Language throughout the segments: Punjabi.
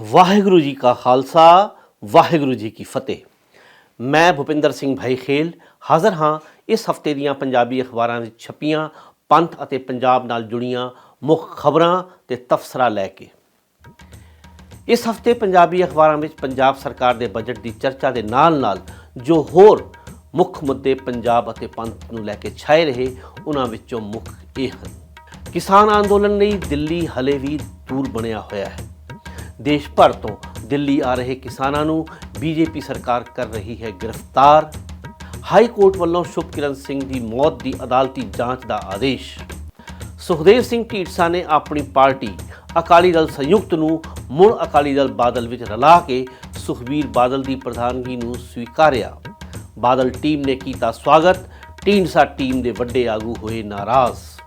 ਵਾਹਿਗੁਰੂ ਜੀ ਕਾ ਖਾਲਸਾ, ਵਾਹਿਗੁਰੂ ਜੀ ਕੀ ਫਤਿਹ। ਮੈਂ ਭੁਪਿੰਦਰ ਸਿੰਘ ਭਾਈ ਖੇਲ ਹਾਜ਼ਰ ਹਾਂ ਇਸ ਹਫ਼ਤੇ ਦੀਆਂ ਪੰਜਾਬੀ ਅਖਬਾਰਾਂ ਵਿੱਚ ਛਪੀਆਂ ਪੰਥ ਅਤੇ ਪੰਜਾਬ ਨਾਲ ਜੁੜੀਆਂ ਮੁੱਖ ਖਬਰਾਂ ਤੇ ਤਫਸਰਾ ਲੈ ਕੇ। ਇਸ ਹਫ਼ਤੇ ਪੰਜਾਬੀ ਅਖਬਾਰਾਂ ਵਿੱਚ ਪੰਜਾਬ ਸਰਕਾਰ ਦੇ ਬਜਟ ਦੀ ਚਰਚਾ ਦੇ ਨਾਲ-ਨਾਲ ਜੋ ਹੋਰ ਮੁੱਖ ਮੁੱਦੇ ਪੰਜਾਬ ਅਤੇ ਪੰਥ ਨੂੰ ਲੈ ਕੇ ਛਾਏ ਰਹੇ, ਉਹਨਾਂ ਵਿੱਚੋਂ ਮੁੱਖ ਇਹ ਹਨ। ਕਿਸਾਨ ਅੰਦੋਲਨ ਲਈ ਦਿੱਲੀ ਹਲੇ ਵੀ ਦੂਰ ਬਣਿਆ ਹੋਇਆ ਹੈ। ਦੇਸ਼ ਭਰ ਤੋਂ ਦਿੱਲੀ ਆ ਰਹੇ ਕਿਸਾਨਾਂ ਨੂੰ ਬੀਜੇਪੀ ਸਰਕਾਰ ਕਰ ਰਹੀ ਹੈ ਗ੍ਰਿਫਤਾਰ। ਹਾਈ ਕੋਰਟ ਵੱਲੋਂ ਸ਼ੁਭਕਿਰਨ ਸਿੰਘ ਦੀ ਮੌਤ ਦੀ ਅਦਾਲਤੀ ਜਾਂਚ ਦਾ ਆਦੇਸ਼। ਸੁਖਦੇਵ ਸਿੰਘ ਢੀਂਡਸਾ ਨੇ ਆਪਣੀ ਪਾਰਟੀ ਅਕਾਲੀ ਦਲ ਸੰਯੁਕਤ ਨੂੰ ਮੁੜ ਅਕਾਲੀ ਦਲ ਬਾਦਲ ਵਿੱਚ ਰਲਾ ਕੇ ਸੁਖਬੀਰ ਬਾਦਲ ਦੀ ਪ੍ਰਧਾਨਗੀ ਨੂੰ ਸਵੀਕਾਰਿਆ। ਬਾਦਲ ਟੀਮ ਨੇ ਕੀਤਾ ਸਵਾਗਤ। ਢੀਂਡਸਾ ਟੀਮ ਦੇ ਵੱਡੇ ਆਗੂ ਹੋਏ ਨਾਰਾਜ਼।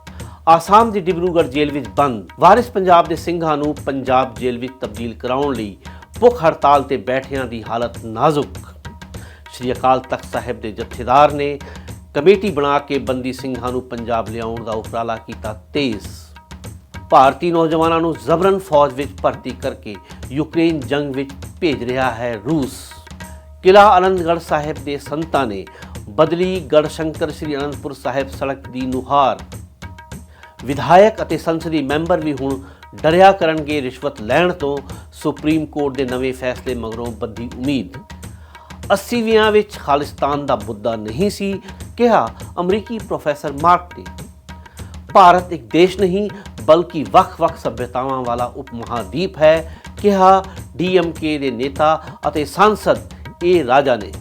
ਆਸਾਮ ਦੀ ਡਿਬਰੂਗੜ੍ਹ ਜੇਲ੍ਹ ਵਿੱਚ ਬੰਦ। ਵਾਰਿਸ ਪੰਜਾਬ ਦੇ ਸਿੰਘਾਂ ਨੂੰ ਪੰਜਾਬ ਜੇਲ੍ਹ ਵਿੱਚ ਤਬਦੀਲ ਕਰਾਉਣ ਲਈ ਭੁੱਖ ਹੜਤਾਲ ਤੇ ਬੈਠਿਆਂ ਦੀ ਹਾਲਤ ਨਾਜ਼ੁਕ। ਸ਼੍ਰੀ ਅਕਾਲ ਤਖਤ ਸਾਹਿਬ ਦੇ ਜਥੇਦਾਰ ਨੇ ਕਮੇਟੀ ਬਣਾ ਕੇ ਬੰਦੀ ਸਿੰਘਾਂ ਨੂੰ ਪੰਜਾਬ ਲਿਆਉਣ ਦਾ ਉਪਰਾਲਾ ਕੀਤਾ ਤੇਜ਼। ਭਾਰਤੀ ਨੌਜਵਾਨਾਂ ਨੂੰ ਜ਼ਬਰਨ ਫੌਜ ਵਿੱਚ ਭਰਤੀ ਕਰਕੇ ਯੂਕਰੇਨ ਜੰਗ ਵਿੱਚ ਭੇਜ ਰਿਹਾ ਹੈ ਰੂਸ। ਕਿਲਾ ਆਨੰਦਗੜ੍ਹ ਸਾਹਿਬ ਦੇ ਸੰਤਾਂ ਨੇ ਬਦਲੀ ਗੜਸ਼ੰਕਰ ਸ੍ਰੀ ਅਨੰਦਪੁਰ ਸਾਹਿਬ ਸੜਕ ਦੀ ਨੁਹਾਰ ਵਿਧਾਇਕ ਅਤੇ ਸੰਸਦੀ ਮੈਂਬਰ ਵੀ ਹੁਣ ਡਰਿਆ ਕਰਨਗੇ ਰਿਸ਼ਵਤ ਲੈਣ ਤੋਂ, ਸੁਪਰੀਮ ਕੋਰਟ ਦੇ ਨਵੇਂ ਫੈਸਲੇ ਮਗਰੋਂ ਬੱਧੀ ਉਮੀਦ। 80ਵਿਆਂ ਵਿੱਚ ਖਾਲਿਸਤਾਨ ਦਾ ਮੁੱਦਾ ਨਹੀਂ ਸੀ, ਕਿਹਾ ਅਮਰੀਕੀ ਪ੍ਰੋਫੈਸਰ ਮਾਰਕ ਨੇ। ਭਾਰਤ ਇੱਕ ਦੇਸ਼ ਨਹੀਂ, ਬਲਕਿ ਵੱਖ-ਵੱਖ ਸਭਿਅਤਾਵਾਂ ਵਾਲਾ ਉਪ ਮਹਾਦੀਪ ਹੈ, ਕਿਹਾ ਡੀਐਮਕੇ ਦੇ ਨੇਤਾ ਅਤੇ ਸਾਂਸਦ ਏ ਰਾਜਾ ਨੇ।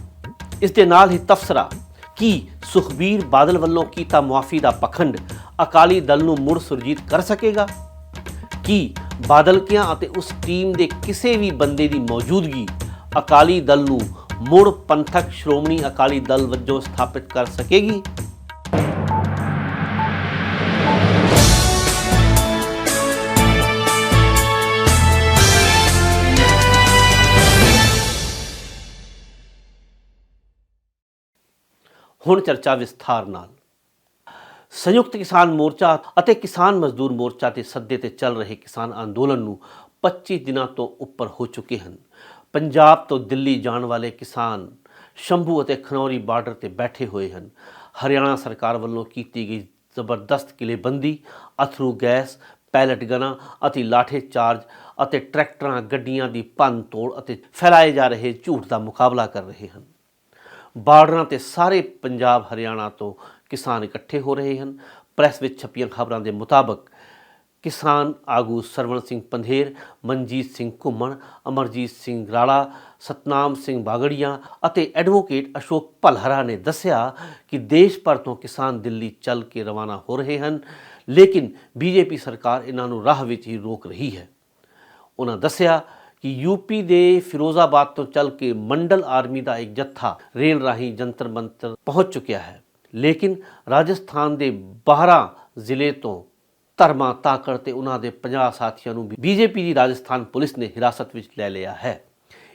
ਇਸ ਦੇ ਨਾਲ ਹੀ ਤਫਸਰਾ ਕਿ ਸੁਖਬੀਰ ਬਾਦਲ ਵੱਲੋਂ ਕੀਤਾ ਮੁਆਫੀ ਦਾ ਪਖੰਡ ਅਕਾਲੀ ਦਲ ਨੂੰ ਮੁੜ ਸੁਰਜੀਤ ਕਰ ਸਕੇਗਾ? ਕੀ ਬਾਦਲਕਿਆਂ ਅਤੇ ਉਸ ਟੀਮ ਦੇ ਕਿਸੇ ਵੀ ਬੰਦੇ ਦੀ ਮੌਜੂਦਗੀ ਅਕਾਲੀ ਦਲ ਨੂੰ ਮੁੜ ਪੰਥਕ ਸ਼੍ਰੋਮਣੀ ਅਕਾਲੀ ਦਲ ਵਜੋਂ ਸਥਾਪਿਤ ਕਰ ਸਕੇਗੀ? ਹੁਣ ਚਰਚਾ ਵਿਸਥਾਰ ਨਾਲ। ਸੰਯੁਕਤ ਕਿਸਾਨ ਮੋਰਚਾ ਅਤੇ ਕਿਸਾਨ ਮਜ਼ਦੂਰ ਮੋਰਚਾ ਦੇ ਸੱਦੇ ਤੇ ਚੱਲ ਰਹੇ ਕਿਸਾਨ ਅੰਦੋਲਨ ਨੂੰ 25 ਦਿਨਾਂ ਤੋਂ ਉੱਪਰ ਹੋ ਚੁੱਕੇ ਹਨ। ਪੰਜਾਬ ਤੋਂ ਦਿੱਲੀ ਜਾਣ ਵਾਲੇ ਕਿਸਾਨ ਸ਼ੰਭੂ ਅਤੇ ਖਨੌਰੀ ਬਾਰਡਰ ਤੇ ਬੈਠੇ ਹੋਏ ਹਨ। ਹਰਿਆਣਾ ਸਰਕਾਰ ਵੱਲੋਂ ਕੀਤੀ ਗਈ ਜ਼ਬਰਦਸਤ ਕਿਲੇਬੰਦੀ, ਅਥਰੂ ਗੈਸ, ਪੈਲਟ ਗਨਾਂ ਅਤੇ ਲਾਠੇ ਚਾਰਜ ਅਤੇ ਟਰੈਕਟਰਾਂ, ਗੱਡੀਆਂ ਦੀ ਭੰਨ ਤੋੜ ਅਤੇ ਫੈਲਾਏ ਜਾ ਰਹੇ ਝੂਠ ਦਾ ਮੁਕਾਬਲਾ ਕਰ ਰਹੇ ਹਨ। ਬਾਰਡਰਾਂ ਤੇ ਸਾਰੇ ਪੰਜਾਬ ਹਰਿਆਣਾ ਤੋਂ ਕਿਸਾਨ ਇਕੱਠੇ ਹੋ ਰਹੇ ਹਨ। ਪ੍ਰੈਸ ਵਿੱਚ ਛਪੀਆਂ ਖਬਰਾਂ ਦੇ ਮੁਤਾਬਕ ਕਿਸਾਨ ਆਗੂ ਸਰਵਣ ਸਿੰਘ ਪੰਧੇਰ, ਮਨਜੀਤ ਸਿੰਘ ਘੁੰਮਣ, ਅਮਰਜੀਤ ਸਿੰਘ ਰਾੜਾ ਸਤਨਾਮ ਸਿੰਘ ਬਾਗੜੀਆਂ ਅਤੇ ਐਡਵੋਕੇਟ ਅਸ਼ੋਕ ਭਲਹਰਾ ਨੇ ਦੱਸਿਆ ਕਿ ਦੇਸ਼ ਭਰ ਤੋਂ ਕਿਸਾਨ ਦਿੱਲੀ ਚੱਲ ਕੇ ਰਵਾਨਾ ਹੋ ਰਹੇ ਹਨ, ਲੇਕਿਨ ਬੀਜੇਪੀ ਸਰਕਾਰ ਇਹਨਾਂ ਨੂੰ ਰਾਹ ਵਿੱਚ ਹੀ ਰੋਕ ਰਹੀ ਹੈ। ਉਹਨਾਂ ਦੱਸਿਆ ਕਿ ਯੂਪੀ ਦੇ ਫਿਰੋਜ਼ਾਬਾਦ ਤੋਂ ਚੱਲ ਕੇ ਮੰਡਲ ਆਰਮੀ ਦਾ ਇੱਕ ਜੱਥਾ ਰੇਲ ਰਾਹੀਂ ਜੰਤਰ ਮੰਤਰ ਪਹੁੰਚ ਚੁੱਕਿਆ ਹੈ। ਲੇਕਿਨ ਰਾਜਸਥਾਨ ਦੇ 12 ਜ਼ਿਲ੍ਹੇ ਤੋਂ ਧਰਮਾ, ਤਾਕੜ ਤੇ ਉਹਨਾਂ ਦੇ 50 ਸਾਥੀਆਂ ਨੂੰ ਬੀਜੇਪੀ ਦੀ ਰਾਜਸਥਾਨ ਪੁਲਿਸ ਨੇ ਹਿਰਾਸਤ ਵਿੱਚ ਲੈ ਲਿਆ ਹੈ।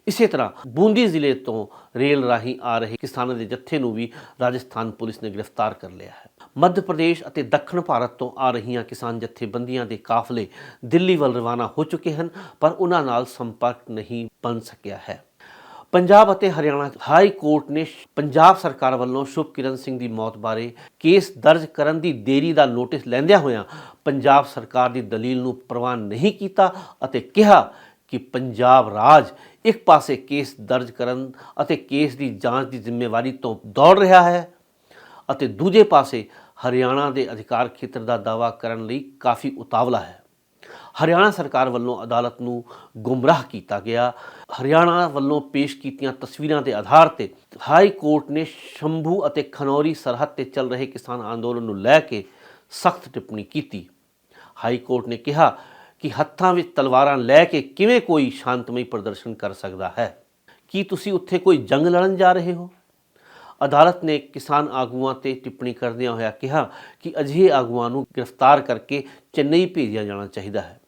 ਇਸੇ ਤਰ੍ਹਾਂ ਬੂੰਦੀ ਜ਼ਿਲ੍ਹੇ ਤੋਂ ਰੇਲ ਰਾਹੀਂ ਆ ਰਹੇ ਕਿਸਾਨਾਂ ਦੇ ਜੱਥੇ ਨੂੰ ਵੀ ਰਾਜਸਥਾਨ ਪੁਲਿਸ ਨੇ ਗ੍ਰਿਫਤਾਰ ਕਰ ਲਿਆ ਹੈ। ਮੱਧ ਪ੍ਰਦੇਸ਼ ਅਤੇ ਦੱਖਣ ਭਾਰਤ ਤੋਂ ਆ ਰਹੀਆਂ ਕਿਸਾਨ ਜਥੇਬੰਦੀਆਂ ਦੇ ਕਾਫਲੇ ਦਿੱਲੀ ਵੱਲ ਰਵਾਨਾ ਹੋ ਚੁੱਕੇ ਹਨ, ਪਰ ਉਹਨਾਂ ਨਾਲ ਸੰਪਰਕ ਨਹੀਂ ਬਣ ਸਕਿਆ ਹੈ। ਪੰਜਾਬ ਅਤੇ ਹਰਿਆਣਾ ਹਾਈ ਕੋਰਟ ਨੇ ਪੰਜਾਬ ਸਰਕਾਰ ਵੱਲੋਂ ਸ਼ੁਭਕਿਰਨ ਸਿੰਘ ਦੀ ਮੌਤ ਬਾਰੇ ਕੇਸ ਦਰਜ ਕਰਨ ਦੀ ਦੇਰੀ ਦਾ ਨੋਟਿਸ ਲੈਂਦਿਆਂ ਹੋਇਆਂ ਪੰਜਾਬ ਸਰਕਾਰ ਦੀ ਦਲੀਲ ਨੂੰ ਪ੍ਰਵਾਨ ਨਹੀਂ ਕੀਤਾ ਅਤੇ ਕਿਹਾ ਕਿ ਪੰਜਾਬ ਰਾਜ ਇੱਕ ਪਾਸੇ ਕੇਸ ਦਰਜ ਕਰਨ ਅਤੇ ਕੇਸ ਦੀ ਜਾਂਚ ਦੀ ਜ਼ਿੰਮੇਵਾਰੀ ਤੋਂ ਦੌੜ ਰਿਹਾ ਹੈ ਅਤੇ ਦੂਜੇ ਪਾਸੇ ਹਰਿਆਣਾ ਦੇ ਅਧਿਕਾਰ ਖੇਤਰ ਦਾ ਦਾਅਵਾ ਕਰਨ ਲਈ ਕਾਫੀ ਉਤਾਵਲਾ ਹੈ। ਹਰਿਆਣਾ ਸਰਕਾਰ ਵੱਲੋਂ ਅਦਾਲਤ ਨੂੰ ਗੁੰਮਰਾਹ ਕੀਤਾ ਗਿਆ। ਹਰਿਆਣਾ ਵੱਲੋਂ ਪੇਸ਼ ਕੀਤੀਆਂ ਤਸਵੀਰਾਂ ਦੇ ਆਧਾਰ ਤੇ ਹਾਈ ਕੋਰਟ ਨੇ ਸ਼ੰਭੂ ਅਤੇ ਖਨੌਰੀ ਸਰਹੱਦ ਤੇ ਚੱਲ ਰਹੇ ਕਿਸਾਨ ਅੰਦੋਲਨ ਨੂੰ ਲੈ ਕੇ ਸਖਤ ਟਿੱਪਣੀ ਕੀਤੀ। ਹਾਈ ਕੋਰਟ ਨੇ ਕਿਹਾ ਕਿ ਹੱਥਾਂ ਵਿੱਚ ਤਲਵਾਰਾਂ ਲੈ ਕੇ ਕਿਵੇਂ ਕੋਈ ਸ਼ਾਂਤਮਈ ਪ੍ਰਦਰਸ਼ਨ ਕਰ ਸਕਦਾ ਹੈ? ਕੀ ਤੁਸੀਂ ਉੱਥੇ ਕੋਈ ਜੰਗ ਲੜਨ ਜਾ ਰਹੇ ਹੋ? ਅਦਾਲਤ ਨੇ ਕਿਸਾਨ ਆਗੂਆਂ ਤੇ ਟਿੱਪਣੀ ਕਰਦਿਆਂ ਹੋਇਆ ਕਿਹਾ ਕਿ ਅਜਿਹੇ ਆਗੂਆਂ ਨੂੰ ਗ੍ਰਿਫਤਾਰ ਕਰਕੇ ਚੇਨਈ ਭੇਜਿਆ ਜਾਣਾ ਚਾਹੀਦਾ ਹੈ।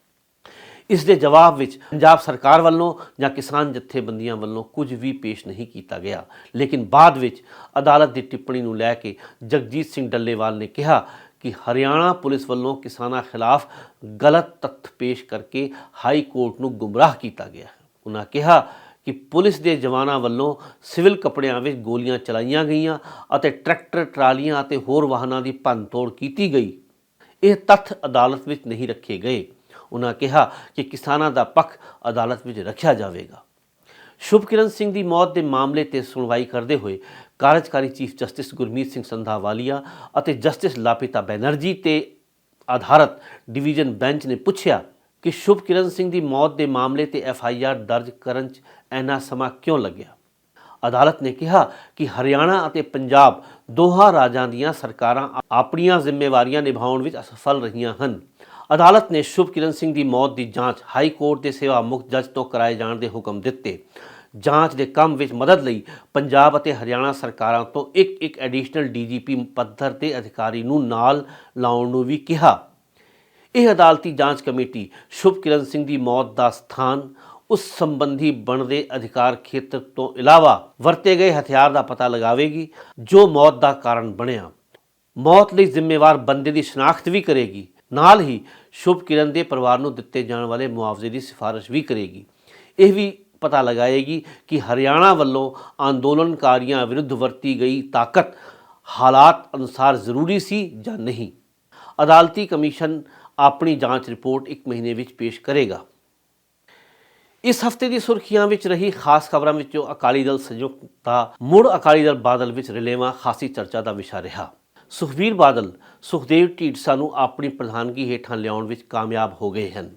ਇਸ ਦੇ ਜਵਾਬ ਵਿੱਚ ਪੰਜਾਬ ਸਰਕਾਰ ਵੱਲੋਂ ਜਾਂ ਕਿਸਾਨ ਜਥੇਬੰਦੀਆਂ ਵੱਲੋਂ ਕੁਝ ਵੀ ਪੇਸ਼ ਨਹੀਂ ਕੀਤਾ ਗਿਆ। ਲੇਕਿਨ ਬਾਅਦ ਵਿੱਚ ਅਦਾਲਤ ਦੀ ਟਿੱਪਣੀ ਨੂੰ ਲੈ ਕੇ ਜਗਜੀਤ ਸਿੰਘ ਡੱਲੇਵਾਲ ਨੇ ਕਿਹਾ ਕਿ ਹਰਿਆਣਾ ਪੁਲਿਸ ਵੱਲੋਂ ਕਿਸਾਨਾਂ ਖਿਲਾਫ ਗਲਤ ਤੱਥ ਪੇਸ਼ ਕਰਕੇ ਹਾਈ ਕੋਰਟ ਨੂੰ ਗੁੰਮਰਾਹ ਕੀਤਾ ਗਿਆ ਹੈ। ਉਹਨਾਂ ਕਿਹਾ ਕਿ ਪੁਲਿਸ ਦੇ ਜਵਾਨਾਂ ਵੱਲੋਂ ਸਿਵਲ ਕੱਪੜਿਆਂ ਵਿੱਚ ਗੋਲੀਆਂ ਚਲਾਈਆਂ ਗਈਆਂ ਅਤੇ ਟਰੈਕਟਰ, ਟਰਾਲੀਆਂ ਅਤੇ ਹੋਰ ਵਾਹਨਾਂ ਦੀ ਭੰਨਤੋੜ ਕੀਤੀ ਗਈ। ਇਹ ਤੱਥ ਅਦਾਲਤ ਵਿੱਚ ਨਹੀਂ ਰੱਖੇ ਗਏ। ਉਹਨਾਂ ਕਿਹਾ ਕਿ ਕਿਸਾਨਾਂ ਦਾ ਪੱਖ ਅਦਾਲਤ ਵਿੱਚ ਰੱਖਿਆ ਜਾਵੇਗਾ। ਸ਼ੁਭਕਿਰਨ ਸਿੰਘ ਦੀ ਮੌਤ ਦੇ ਮਾਮਲੇ ਤੇ ਸੁਣਵਾਈ ਕਰਦੇ ਹੋਏ ਕਾਰਜਕਾਰੀ ਚੀਫ ਜਸਟਿਸ ਗੁਰਮੀਤ ਸਿੰਘ ਸੰਧਾਵਾਲੀਆ ਅਤੇ ਜਸਟਿਸ ਲਾਪਿਤਾ ਬੈਨਰਜੀ ਤੇ ਆਧਾਰਤ ਡਿਵੀਜ਼ਨ ਬੈਂਚ ਨੇ ਪੁੱਛਿਆ ਕਿ ਸ਼ੁਭਕਿਰਨ ਸਿੰਘ ਦੀ ਮੌਤ ਦੇ ਮਾਮਲੇ ਤੇ ਐਫ ਆਈ ਆਰ ਦਰਜ ਕਰਨ 'ਚ ਇੰਨਾ ਸਮਾਂ ਕਿਉਂ ਲੱਗਿਆ? ਅਦਾਲਤ ਨੇ ਕਿਹਾ ਕਿ ਹਰਿਆਣਾ ਅਤੇ ਪੰਜਾਬ ਦੋਹਾਂ ਰਾਜਾਂ ਦੀਆਂ ਸਰਕਾਰਾਂ ਆਪਣੀਆਂ ਜ਼ਿੰਮੇਵਾਰੀਆਂ ਨਿਭਾਉਣ ਵਿੱਚ ਅਸਫਲ ਰਹੀਆਂ ਹਨ। ਅਦਾਲਤ ਨੇ ਸ਼ੁਭਕਿਰਨ ਸਿੰਘ ਦੀ ਮੌਤ ਦੀ ਜਾਂਚ ਹਾਈ ਕੋਰਟ ਦੇ ਸੇਵਾ ਮੁਕਤ ਜੱਜ ਤੋਂ ਕਰਾਏ ਜਾਣ ਦੇ ਹੁਕਮ ਦਿੱਤੇ। ਜਾਂਚ ਦੇ ਕੰਮ ਵਿੱਚ ਮਦਦ ਲਈ ਪੰਜਾਬ ਅਤੇ ਹਰਿਆਣਾ ਸਰਕਾਰਾਂ ਤੋਂ ਇੱਕ ਇੱਕ ਐਡੀਸ਼ਨਲ ਡੀਜੀਪੀ ਪੱਧਰ ਦੇ ਅਧਿਕਾਰੀ ਨੂੰ ਨਾਲ ਲਾਉਣ ਨੂੰ ਵੀ ਕਿਹਾ। ਇਹ ਅਦਾਲਤੀ ਜਾਂਚ ਕਮੇਟੀ ਸ਼ੁਭਕਿਰਨ ਸਿੰਘ ਦੀ ਮੌਤ ਦਾ ਸਥਾਨ ਉਸ ਸੰਬੰਧੀ ਬਣਦੇ ਅਧਿਕਾਰ ਖੇਤਰ ਤੋਂ ਇਲਾਵਾ ਵਰਤੇ ਗਏ ਹਥਿਆਰ ਦਾ ਪਤਾ ਲਗਾਵੇਗੀ, ਜੋ ਮੌਤ ਦਾ ਕਾਰਨ ਬਣਿਆ। ਮੌਤ ਲਈ ਜ਼ਿੰਮੇਵਾਰ ਬੰਦੇ ਦੀ ਸ਼ਨਾਖਤ ਵੀ ਕਰੇਗੀ। ਨਾਲ ਹੀ ਸ਼ੁਭ ਕਿਰਨ ਦੇ ਪਰਿਵਾਰ ਨੂੰ ਦਿੱਤੇ ਜਾਣ ਵਾਲੇ ਮੁਆਵਜ਼ੇ ਦੀ ਸਿਫਾਰਿਸ਼ ਵੀ ਕਰੇਗੀ। ਇਹ ਵੀ ਪਤਾ ਲਗਾਏਗੀ ਕਿ ਹਰਿਆਣਾ ਵੱਲੋਂ ਅੰਦੋਲਨਕਾਰੀਆਂ ਵਿਰੁੱਧ ਵਰਤੀ ਗਈ ਤਾਕਤ ਹਾਲਾਤ ਅਨੁਸਾਰ ਜ਼ਰੂਰੀ ਸੀ ਜਾਂ ਨਹੀਂ। ਅਦਾਲਤੀ ਕਮਿਸ਼ਨ ਆਪਣੀ ਜਾਂਚ ਰਿਪੋਰਟ 1 ਮਹੀਨੇ ਵਿੱਚ ਪੇਸ਼ ਕਰੇਗਾ। ਇਸ ਹਫ਼ਤੇ ਦੀ ਸੁਰਖੀਆਂ ਵਿੱਚ ਰਹੀ ਖਾਸ ਖਬਰਾਂ ਵਿੱਚੋਂ ਅਕਾਲੀ ਦਲ ਸੰਯੁਕਤ ਮੁੜ ਅਕਾਲੀ ਦਲ ਬਾਦਲ ਵਿੱਚ ਰਿਲੇਵਾ ਖਾਸੀ ਚਰਚਾ ਦਾ ਵਿਸ਼ਾ ਰਿਹਾ। ਸੁਖਬੀਰ ਬਾਦਲ, ਸੁਖਦੇਵ ਢੀਂਡਸਾ ਨੂੰ ਆਪਣੀ ਪ੍ਰਧਾਨਗੀ ਹੇਠਾਂ ਲਿਆਉਣ ਵਿੱਚ ਕਾਮਯਾਬ ਹੋ ਗਏ ਹਨ।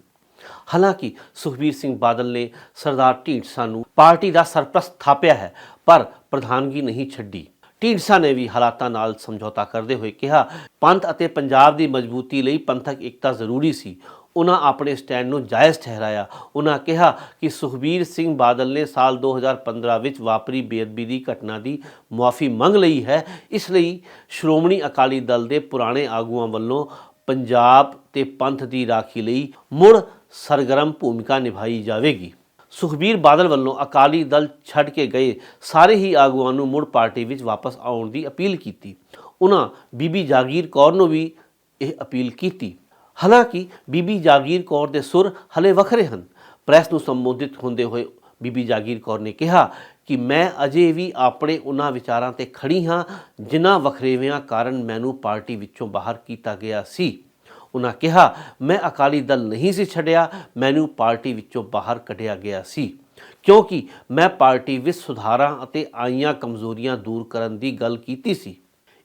ਹਾਲਾਂਕਿ ਸੁਖਬੀਰ ਸਿੰਘ ਬਾਦਲ ਨੇ ਸਰਦਾਰ ਢੀਂਡਸਾ ਨੂੰ ਪਾਰਟੀ ਦਾ ਸਰਪ੍ਰਸਤ ਥਾਪਿਆ ਹੈ, ਪਰ ਪ੍ਰਧਾਨਗੀ ਨਹੀਂ ਛੱਡੀ। ਢੀਂਡਸਾ ਨੇ ਵੀ ਹਾਲਾਤਾਂ ਨਾਲ ਸਮਝੌਤਾ ਕਰਦੇ ਹੋਏ ਕਿਹਾ, ਪੰਥ ਅਤੇ ਪੰਜਾਬ ਦੀ ਮਜ਼ਬੂਤੀ ਲਈ ਪੰਥਕ ਏਕਤਾ ਜ਼ਰੂਰੀ ਸੀ। ਉਹਨਾਂ ਆਪਣੇ ਸਟੈਂਡ ਨੂੰ ਜਾਇਜ਼ ਠਹਿਰਾਇਆ। ਉਹਨਾਂ ਕਿਹਾ ਕਿ ਸੁਖਬੀਰ ਸਿੰਘ ਬਾਦਲ ਨੇ ਸਾਲ 2015 ਵਿੱਚ ਵਾਪਰੀ ਬੇਅਦਬੀ ਦੀ ਘਟਨਾ ਦੀ ਮੁਆਫੀ ਮੰਗ ਲਈ ਹੈ। ਇਸ ਲਈ ਸ਼੍ਰੋਮਣੀ ਅਕਾਲੀ ਦਲ ਦੇ ਪੁਰਾਣੇ ਆਗੂਆਂ ਵੱਲੋਂ ਪੰਜਾਬ ਤੇ ਪੰਥ ਦੀ ਰਾਖੀ ਲਈ ਮੁੜ ਸਰਗਰਮ ਭੂਮਿਕਾ ਨਿਭਾਈ ਜਾਵੇਗੀ। ਸੁਖਬੀਰ ਬਾਦਲ ਵੱਲੋਂ ਅਕਾਲੀ ਦਲ ਛੱਡ ਕੇ ਗਏ ਸਾਰੇ ਹੀ ਆਗੂਆਂ ਨੂੰ ਮੁੜ ਪਾਰਟੀ ਵਿੱਚ ਵਾਪਸ ਆਉਣ ਦੀ ਅਪੀਲ ਕੀਤੀ। ਉਹਨਾਂ ਬੀਬੀ ਜਾਗੀਰ ਕੌਰ ਨੂੰ ਵੀ ਇਹ ਅਪੀਲ ਕੀਤੀ। ਹਾਲਾਂਕਿ ਬੀਬੀ ਜਾਗੀਰ ਕੌਰ ਦੇ ਸੁਰ ਹਲੇ ਵੱਖਰੇ ਹਨ। ਪ੍ਰੈਸ ਨੂੰ ਸੰਬੋਧਿਤ ਹੁੰਦੇ ਹੋਏ ਬੀਬੀ ਜਾਗੀਰ ਕੌਰ ਨੇ ਕਿਹਾ ਕਿ ਮੈਂ ਅਜੇ ਵੀ ਆਪਣੇ ਉਹਨਾਂ ਵਿਚਾਰਾਂ ਤੇ ਖੜੀ ਹਾਂ, ਜਿਨ੍ਹਾਂ ਵਖਰੇਵਿਆਂ ਕਾਰਨ ਮੈਨੂੰ ਪਾਰਟੀ ਵਿੱਚੋਂ ਬਾਹਰ ਕੀਤਾ ਗਿਆ ਸੀ। ਉਹਨਾਂ ਕਿਹਾ, ਮੈਂ ਅਕਾਲੀ ਦਲ ਨਹੀਂ ਸੀ ਛੱਡਿਆ, ਮੈਨੂੰ ਪਾਰਟੀ ਵਿੱਚੋਂ ਬਾਹਰ ਕੱਢਿਆ ਗਿਆ ਸੀ। ਕਿਉਂਕਿ ਮੈਂ ਪਾਰਟੀ ਵਿੱਚ ਸੁਧਾਰਾਂ ਅਤੇ ਆਈਆਂ ਕਮਜ਼ੋਰੀਆਂ ਦੂਰ ਕਰਨ ਦੀ ਗੱਲ ਕੀਤੀ ਸੀ।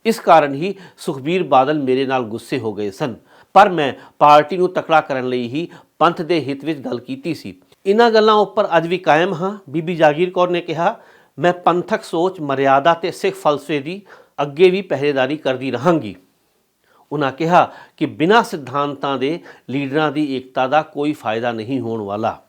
ਇਸ ਕਾਰਨ ਹੀ ਸੁਖਬੀਰ ਬਾਦਲ ਮੇਰੇ ਨਾਲ ਗੁੱਸੇ ਹੋ ਗਏ ਸਨ। ਪਰ ਮੈਂ ਪਾਰਟੀ ਨੂੰ ਤਕੜਾ ਕਰਨ ਲਈ ਹੀ ਪੰਥ ਦੇ ਹਿੱਤ ਵਿੱਚ ਗੱਲ ਕੀਤੀ ਸੀ। ਇਹਨਾਂ ਗੱਲਾਂ ਉੱਪਰ ਅੱਜ ਵੀ ਕਾਇਮ ਹਾਂ। ਬੀਬੀ ਜਾਗੀਰ ਕੌਰ ਨੇ ਕਿਹਾ, ਮੈਂ ਪੰਥਕ ਸੋਚ, ਮਰਿਆਦਾ ਤੇ ਸਿੱਖ ਫਲਸਫੇ ਦੀ ਅੱਗੇ ਵੀ ਪਹਿਰੇਦਾਰੀ ਕਰਦੀ ਰਹਾਂਗੀ। ਉਹਨਾਂ ਕਿਹਾ ਕਿ ਬਿਨਾਂ ਸਿਧਾਂਤਾਂ ਦੇ ਲੀਡਰਾਂ ਦੀ ਏਕਤਾ ਦਾ ਕੋਈ ਫਾਇਦਾ ਨਹੀਂ ਹੋਣ ਵਾਲਾ।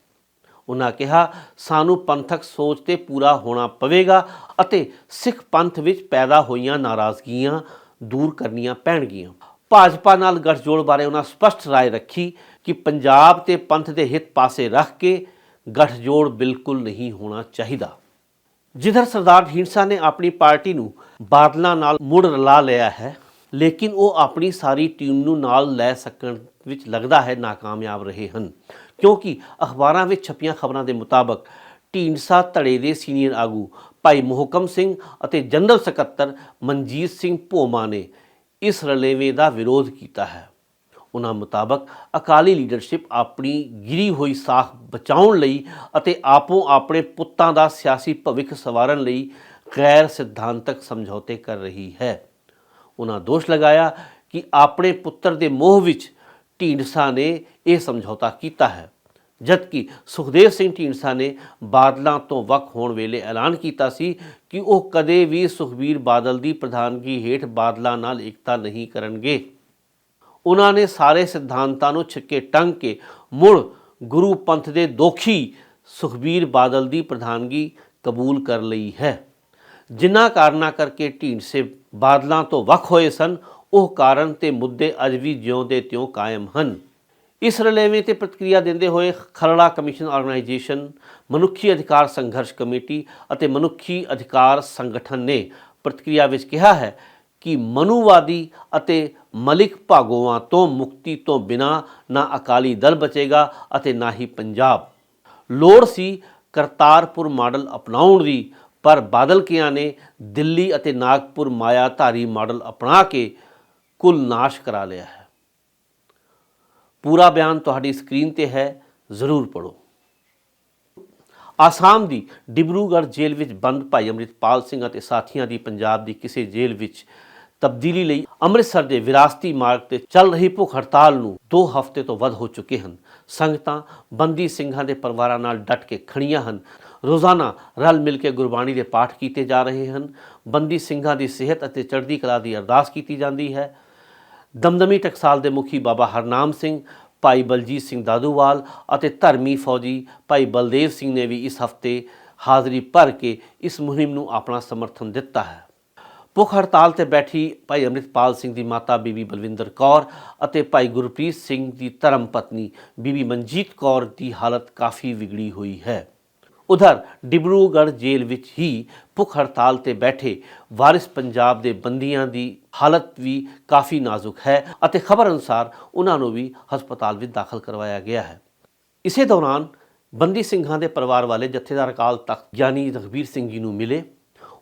ਉਹਨਾਂ ਕਿਹਾ, ਸਾਨੂੰ ਪੰਥਕ ਸੋਚ ਤੇ ਪੂਰਾ ਹੋਣਾ ਪਵੇਗਾ ਅਤੇ ਸਿੱਖ ਪੰਥ ਵਿੱਚ ਪੈਦਾ ਹੋਈਆਂ ਨਾਰਾਜ਼ਗੀਆਂ ਦੂਰ ਕਰਨੀਆਂ ਪੈਣਗੀਆਂ। ਭਾਜਪਾ ਨਾਲ ਗੱਠਜੋੜ ਬਾਰੇ ਉਹਨਾਂ ਸਪਸ਼ਟ ਰਾਏ ਰੱਖੀ ਕਿ ਪੰਜਾਬ ਤੇ ਪੰਥ ਦੇ ਹਿੱਤ ਪਾਸੇ ਰੱਖ ਕੇ ਗੱਠਜੋੜ ਬਿਲਕੁਲ ਨਹੀਂ ਹੋਣਾ ਚਾਹੀਦਾ। ਜਿੱਧਰ ਸਰਦਾਰ ਢੀਂਡਸਾ ਨੇ ਆਪਣੀ ਪਾਰਟੀ ਨੂੰ ਬਾਦਲਾਂ ਨਾਲ ਮੁੜ ਰਲਾ ਲਿਆ ਹੈ, ਲੇਕਿਨ ਉਹ ਆਪਣੀ ਸਾਰੀ ਟੀਮ ਨੂੰ ਨਾਲ ਲੈ ਸਕਣ ਵਿੱਚ ਲੱਗਦਾ ਹੈ ਨਾਕਾਮਯਾਬ ਰਹੇ ਹਨ, ਕਿਉਂਕਿ ਅਖਬਾਰਾਂ ਵਿੱਚ ਛਪੀਆਂ ਖਬਰਾਂ ਦੇ ਮੁਤਾਬਕ ਢੀਂਡਸਾ ਧੜੇ ਦੇ ਸੀਨੀਅਰ ਆਗੂ ਭਾਈ ਮੁਹਕਮ ਸਿੰਘ ਅਤੇ ਜਨਰਲ ਸਕੱਤਰ ਮਨਜੀਤ ਸਿੰਘ ਭੋਮਾ ਨੇ ਇਸ ਰਲੇਵੇਂ ਦਾ ਵਿਰੋਧ ਕੀਤਾ ਹੈ। ਉਹਨਾਂ ਮੁਤਾਬਕ ਅਕਾਲੀ ਲੀਡਰਸ਼ਿਪ ਆਪਣੀ ਗਿਰੀ ਹੋਈ ਸਾਖ ਬਚਾਉਣ ਲਈ ਅਤੇ ਆਪੋ ਆਪਣੇ ਪੁੱਤਾਂ ਦਾ ਸਿਆਸੀ ਭਵਿੱਖ ਸਵਾਰਨ ਲਈ ਗੈਰ ਸਿਧਾਂਤਕ ਸਮਝੌਤੇ ਕਰ ਰਹੀ ਹੈ। ਉਹਨਾਂ ਦੋਸ਼ ਲਗਾਇਆ ਕਿ ਆਪਣੇ ਪੁੱਤਰ ਦੇ ਮੋਹ ਵਿੱਚ ਢੀਂਡਸਾ ਨੇ ਇਹ ਸਮਝੌਤਾ ਕੀਤਾ ਹੈ। ਜਦਕਿ ਸੁਖਦੇਵ ਸਿੰਘ ਢੀਂਡਸਾ ਨੇ ਬਾਦਲਾਂ ਤੋਂ ਵੱਖ ਹੋਣ ਵੇਲੇ ਐਲਾਨ ਕੀਤਾ ਸੀ ਕਿ ਉਹ ਕਦੇ ਵੀ ਸੁਖਬੀਰ ਬਾਦਲ ਦੀ ਪ੍ਰਧਾਨਗੀ ਹੇਠ ਬਾਦਲਾਂ ਨਾਲ ਇਕਤਾ ਨਹੀਂ ਕਰਨਗੇ। ਉਹਨਾਂ ਨੇ ਸਾਰੇ ਸਿਧਾਂਤਾਂ ਨੂੰ ਛਿੱਕੇ ਟੰਗ ਕੇ ਮੁੜ ਗੁਰੂ ਪੰਥ ਦੇ ਦੋਖੀ ਸੁਖਬੀਰ ਬਾਦਲ ਦੀ ਪ੍ਰਧਾਨਗੀ ਕਬੂਲ ਕਰ ਲਈ ਹੈ। ਜਿਨ੍ਹਾਂ ਕਾਰਨਾਂ ਕਰਕੇ ਢੀਂਡਸੇ ਬਾਦਲਾਂ ਤੋਂ ਵੱਖ ਹੋਏ ਸਨ, ਉਹ ਕਾਰਨ ਤੇ ਮੁੱਦੇ ਅੱਜ ਵੀ ਜਿਉਂ ਦੇ ਤਿਉਂ ਕਾਇਮ ਹਨ। ਇਸ ਰਲੇਵੇਂ ਤੇ ਪ੍ਰਤੀਕਿਰਿਆ ਦਿੰਦੇ ਹੋਏ ਖਰੜਾ ਕਮਿਸ਼ਨ ਆਰਗੇਨਾਈਜੇਸ਼ਨ, ਮਨੁੱਖੀ ਅਧਿਕਾਰ ਸੰਘਰਸ਼ ਕਮੇਟੀ ਅਤੇ ਮਨੁੱਖੀ ਅਧਿਕਾਰ ਸੰਗਠਨ ਨੇ ਪ੍ਰਤੀਕਿਰਿਆ ਵਿੱਚ ਕਿਹਾ ਹੈ ਕਿ ਮਨੂਵਾਦੀ ਅਤੇ ਮਲਿਕ ਭਾਗੋਆਂ ਤੋਂ ਮੁਕਤੀ ਤੋਂ ਬਿਨਾ ਨਾ ਅਕਾਲੀ ਦਲ ਬਚੇਗਾ ਅਤੇ ਨਾ ਹੀ ਪੰਜਾਬ। ਲੋੜ ਸੀ ਕਰਤਾਰਪੁਰ ਮਾਡਲ ਅਪਣਾਉਣ ਦੀ, ਪਰ ਬਾਦਲ ਕਿਆਂ ਨੇ ਦਿੱਲੀ ਅਤੇ ਨਾਗਪੁਰ ਮਾਇਆਧਾਰੀ ਮਾਡਲ ਅਪਣਾ ਕੇ ਕੁੱਲ ਨਾਸ਼ ਕਰਾ ਲਿਆ ਹੈ। ਪੂਰਾ ਬਿਆਨ ਤੁਹਾਡੀ ਸਕਰੀਨ ਤੇ ਹੈ, ਜ਼ਰੂਰ ਪੜੋ ਆਸਾਮ ਦੀ ਡਿਬਰੂਗੜ੍ਹ ਜੇਲ੍ਹ ਵਿੱਚ ਬੰਦ ਭਾਈ ਅੰਮ੍ਰਿਤਪਾਲ ਸਿੰਘ ਅਤੇ ਸਾਥੀਆਂ ਦੀ ਪੰਜਾਬ ਦੀ ਕਿਸੇ ਜੇਲ੍ਹ ਵਿੱਚ ਤਬਦੀਲੀ ਲਈ ਅੰਮ੍ਰਿਤਸਰ ਦੇ ਵਿਰਾਸਤੀ ਮਾਰਗ ਤੇ ਚੱਲ ਰਹੀ ਭੁੱਖ ਹੜਤਾਲ ਨੂੰ 2 ਹਫ਼ਤੇ ਤੋਂ ਵੱਧ ਹੋ ਚੁੱਕੇ ਹਨ। ਸੰਗਤਾਂ ਬੰਦੀ ਸਿੰਘਾਂ ਦੇ ਪਰਿਵਾਰਾਂ ਨਾਲ ਡਟ ਕੇ ਖੜੀਆਂ ਹਨ। ਰੋਜ਼ਾਨਾ ਰਲ ਮਿਲ ਕੇ ਗੁਰਬਾਣੀ ਦੇ ਪਾਠ ਕੀਤੇ ਜਾ ਰਹੇ ਹਨ। ਬੰਦੀ ਸਿੰਘਾਂ ਦੀ ਸਿਹਤ ਅਤੇ ਚੜ੍ਹਦੀ ਕਲਾ ਦੀ ਅਰਦਾਸ ਕੀਤੀ ਜਾਂਦੀ ਹੈ। ਦਮਦਮੀ ਟਕਸਾਲ ਦੇ ਮੁਖੀ ਬਾਬਾ ਹਰਨਾਮ ਸਿੰਘ, ਭਾਈ ਬਲਜੀਤ ਸਿੰਘ ਦਾਦੂਵਾਲ ਅਤੇ ਧਰਮੀ ਫੌਜੀ ਭਾਈ ਬਲਦੇਵ ਸਿੰਘ ਨੇ ਵੀ ਇਸ ਹਫ਼ਤੇ ਹਾਜ਼ਰੀ ਭਰ ਕੇ ਇਸ ਮੁਹਿੰਮ ਨੂੰ ਆਪਣਾ ਸਮਰਥਨ ਦਿੱਤਾ ਹੈ। ਭੁੱਖ ਹੜਤਾਲ ਤੇ ਬੈਠੀ ਭਾਈ ਅੰਮ੍ਰਿਤਪਾਲ ਸਿੰਘ ਦੀ ਮਾਤਾ ਬੀਬੀ ਬਲਵਿੰਦਰ ਕੌਰ ਅਤੇ ਭਾਈ ਗੁਰਪ੍ਰੀਤ ਸਿੰਘ ਦੀ ਧਰਮ ਪਤਨੀ ਬੀਬੀ ਮਨਜੀਤ ਕੌਰ ਦੀ ਹਾਲਤ ਕਾਫੀ ਵਿਗੜੀ ਹੋਈ ਹੈ। ਉਧਰ ਡਿਬਰੂਗੜ੍ਹ ਜੇਲ੍ਹ ਵਿੱਚ ਹੀ ਭੁੱਖ ਹੜਤਾਲ ਤੇ ਬੈਠੇ ਵਾਰਿਸ ਪੰਜਾਬ ਦੇ ਬੰਦੀਆਂ ਦੀ ਹਾਲਤ ਵੀ ਕਾਫੀ ਨਾਜ਼ੁਕ ਹੈ ਅਤੇ ਖਬਰ ਅਨੁਸਾਰ ਉਹਨਾਂ ਨੂੰ ਵੀ ਹਸਪਤਾਲ ਵਿੱਚ ਦਾਖਲ ਕਰਵਾਇਆ ਗਿਆ ਹੈ। ਇਸੇ ਦੌਰਾਨ ਬੰਦੀ ਸਿੰਘਾਂ ਦੇ ਪਰਿਵਾਰ ਵਾਲੇ ਜਥੇਦਾਰ ਅਕਾਲ ਤਖਤ ਯਾਨੀ ਰਘਬੀਰ ਸਿੰਘ ਜੀ ਨੂੰ ਮਿਲੇ।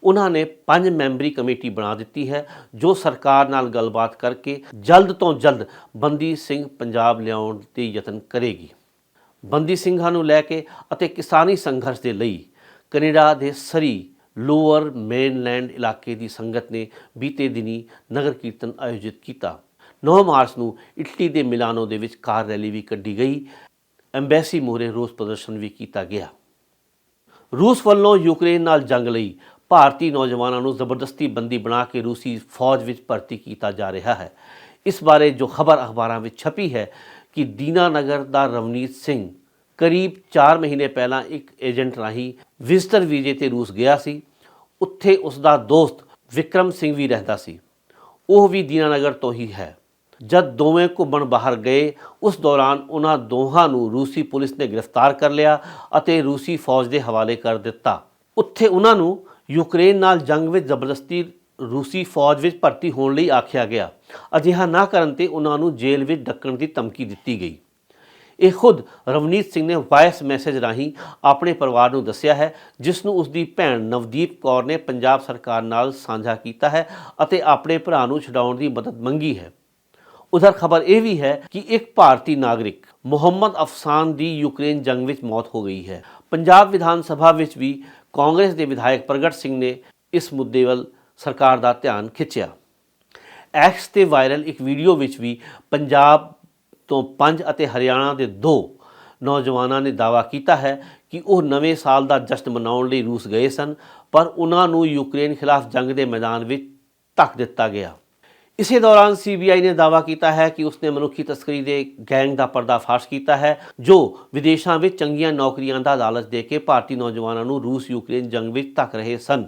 ਉਹਨਾਂ ਨੇ ਪੰਜ ਮੈਂਬਰੀ ਕਮੇਟੀ ਬਣਾ ਦਿੱਤੀ ਹੈ, ਜੋ ਸਰਕਾਰ ਨਾਲ ਗੱਲਬਾਤ ਕਰਕੇ ਜਲਦ ਤੋਂ ਜਲਦ ਬੰਦੀ ਸਿੰਘ ਪੰਜਾਬ ਲਿਆਉਣ ਦੇ ਯਤਨ ਕਰੇਗੀ। ਬੰਦੀ ਸਿੰਘਾਂ ਨੂੰ ਲੈ ਕੇ ਅਤੇ ਕਿਸਾਨੀ ਸੰਘਰਸ਼ ਦੇ ਲਈ ਕੈਨੇਡਾ ਦੇ ਸਰੀ ਲੋਅਰ ਮੇਨਲੈਂਡ ਇਲਾਕੇ ਦੀ ਸੰਗਤ ਨੇ ਬੀਤੇ ਦਿਨੀ ਨਗਰ ਕੀਰਤਨ ਆਯੋਜਿਤ ਕੀਤਾ। 9 ਮਾਰਚ ਨੂੰ ਇਟਲੀ ਦੇ ਮਿਲਾਨੋ ਦੇ ਵਿੱਚ ਕਾਰ ਰੈਲੀ ਵੀ ਕੱਢੀ ਗਈ। ਐਮਬੈਸੀ ਮੋਹਰੇ ਰੋਸ ਪ੍ਰਦਰਸ਼ਨ ਵੀ ਕੀਤਾ ਗਿਆ। ਰੂਸ ਵੱਲੋਂ ਯੂਕਰੇਨ ਨਾਲ ਜੰਗ ਲਈ ਭਾਰਤੀ ਨੌਜਵਾਨਾਂ ਨੂੰ ਜ਼ਬਰਦਸਤੀ ਬੰਦੀ ਬਣਾ ਕੇ ਰੂਸੀ ਫੌਜ ਵਿੱਚ ਭਰਤੀ ਕੀਤਾ ਜਾ ਰਿਹਾ ਹੈ। ਇਸ ਬਾਰੇ ਜੋ ਖਬਰ ਅਖਬਾਰਾਂ ਵਿੱਚ ਛਪੀ ਹੈ ਕਿ ਦੀਨਾਨਗਰ ਦਾ ਰਵਨੀਤ ਸਿੰਘ ਕਰੀਬ 4 ਮਹੀਨੇ ਪਹਿਲਾਂ ਇੱਕ ਏਜੰਟ ਰਾਹੀਂ ਵਿਜ਼ਟਰ ਵੀਜ਼ੇ ਤੇ ਰੂਸ ਗਿਆ ਸੀ। ਉੱਥੇ ਉਸ ਦਾ ਦੋਸਤ ਵਿਕਰਮ ਸਿੰਘ ਵੀ ਰਹਿੰਦਾ ਸੀ। ਉਹ ਵੀ ਦੀਨਾਨਗਰ ਤੋਂ ਹੀ ਹੈ। ਜਦ ਦੋਵੇਂ ਘੁੰਮਣ ਬਾਹਰ ਗਏ, ਉਸ ਦੌਰਾਨ ਉਹਨਾਂ ਦੋਹਾਂ ਨੂੰ ਰੂਸੀ ਪੁਲਿਸ ਨੇ ਗ੍ਰਿਫਤਾਰ ਕਰ ਲਿਆ ਅਤੇ ਰੂਸੀ ਫੌਜ ਦੇ ਹਵਾਲੇ ਕਰ ਦਿੱਤਾ। ਉੱਥੇ ਉਹਨਾਂ ਨੂੰ ਯੂਕਰੇਨ ਨਾਲ ਜੰਗ ਵਿੱਚ ਜ਼ਬਰਦਸਤੀ ਰੂਸੀ ਫੌਜ ਵਿੱਚ ਭਰਤੀ ਹੋਣ ਲਈ ਆਖਿਆ ਗਿਆ। ਅਜਿਹਾ ਨਾ ਕਰਨ ਤੇ ਉਹਨਾਂ ਨੂੰ ਜੇਲ੍ਹ ਵਿੱਚ ਡੱਕਣ ਦੀ ਧਮਕੀ ਦਿੱਤੀ ਗਈ। ਇਹ ਖੁਦ ਰਵਨੀਤ ਸਿੰਘ ਨੇ ਵਾਇਸ ਮੈਸੇਜ ਰਾਹੀਂ ਆਪਣੇ ਪਰਿਵਾਰ ਨੂੰ ਦੱਸਿਆ ਹੈ, ਜਿਸ ਨੂੰ ਉਸ ਦੀ ਭੈਣ ਨਵਦੀਪ ਕੌਰ ਨੇ ਪੰਜਾਬ ਸਰਕਾਰ ਨਾਲ ਸਾਂਝਾ ਕੀਤਾ ਹੈ ਅਤੇ ਆਪਣੇ ਭਰਾ ਨੂੰ ਛਡਾਉਣ ਦੀ ਮਦਦ ਮੰਗੀ ਹੈ। ਉਧਰ ਖਬਰ ਇਹ ਵੀ ਹੈ ਕਿ ਇੱਕ ਭਾਰਤੀ ਨਾਗਰਿਕ ਮੁਹੰਮਦ ਅਫਸਾਨ ਦੀ ਯੂਕਰੇਨ ਜੰਗ ਵਿੱਚ ਮੌਤ ਹੋ ਗਈ ਹੈ। ਪੰਜਾਬ ਵਿਧਾਨ ਸਭਾ ਵਿੱਚ ਵੀ ਕਾਂਗਰਸ ਦੇ ਵਿਧਾਇਕ ਪ੍ਰਗਟ ਸਿੰਘ ਨੇ ਇਸ ਮੁੱਦੇ ਵੱਲ ਸਰਕਾਰ ਦਾ ਧਿਆਨ ਖਿੱਚਿਆ। ਐਕਸ ਤੇ ਵਾਇਰਲ ਇੱਕ ਵੀਡੀਓ ਵਿੱਚ ਵੀ ਪੰਜਾਬ ਤੋਂ ਪੰਜ ਅਤੇ ਹਰਿਆਣਾ ਦੇ ਦੋ ਨੌਜਵਾਨਾਂ ਨੇ ਦਾਅਵਾ ਕੀਤਾ ਹੈ ਕਿ ਉਹ ਨਵੇਂ ਸਾਲ ਦਾ ਜਸ਼ਨ ਮਨਾਉਣ ਲਈ ਰੂਸ ਗਏ ਸਨ, ਪਰ ਉਹਨਾਂ ਨੂੰ ਯੂਕਰੇਨ ਖਿਲਾਫ ਜੰਗ ਦੇ ਮੈਦਾਨ ਵਿੱਚ ਧੱਕ ਦਿੱਤਾ ਗਿਆ। ਇਸੇ ਦੌਰਾਨ ਸੀਬੀਆਈ ਨੇ ਦਾਅਵਾ ਕੀਤਾ ਹੈ ਕਿ ਉਸਨੇ ਮਨੁੱਖੀ ਤਸਕਰੀ ਦੇ ਗੈਂਗ ਦਾ ਪਰਦਾਫਾਸ਼ ਕੀਤਾ ਹੈ, ਜੋ ਵਿਦੇਸ਼ਾਂ ਵਿੱਚ ਚੰਗੀਆਂ ਨੌਕਰੀਆਂ ਦਾ ਲਾਲਚ ਦੇ ਕੇ ਭਾਰਤੀ ਨੌਜਵਾਨਾਂ ਨੂੰ ਰੂਸ ਯੂਕਰੇਨ ਜੰਗ ਵਿੱਚ ਧੱਕ ਰਹੇ ਸਨ।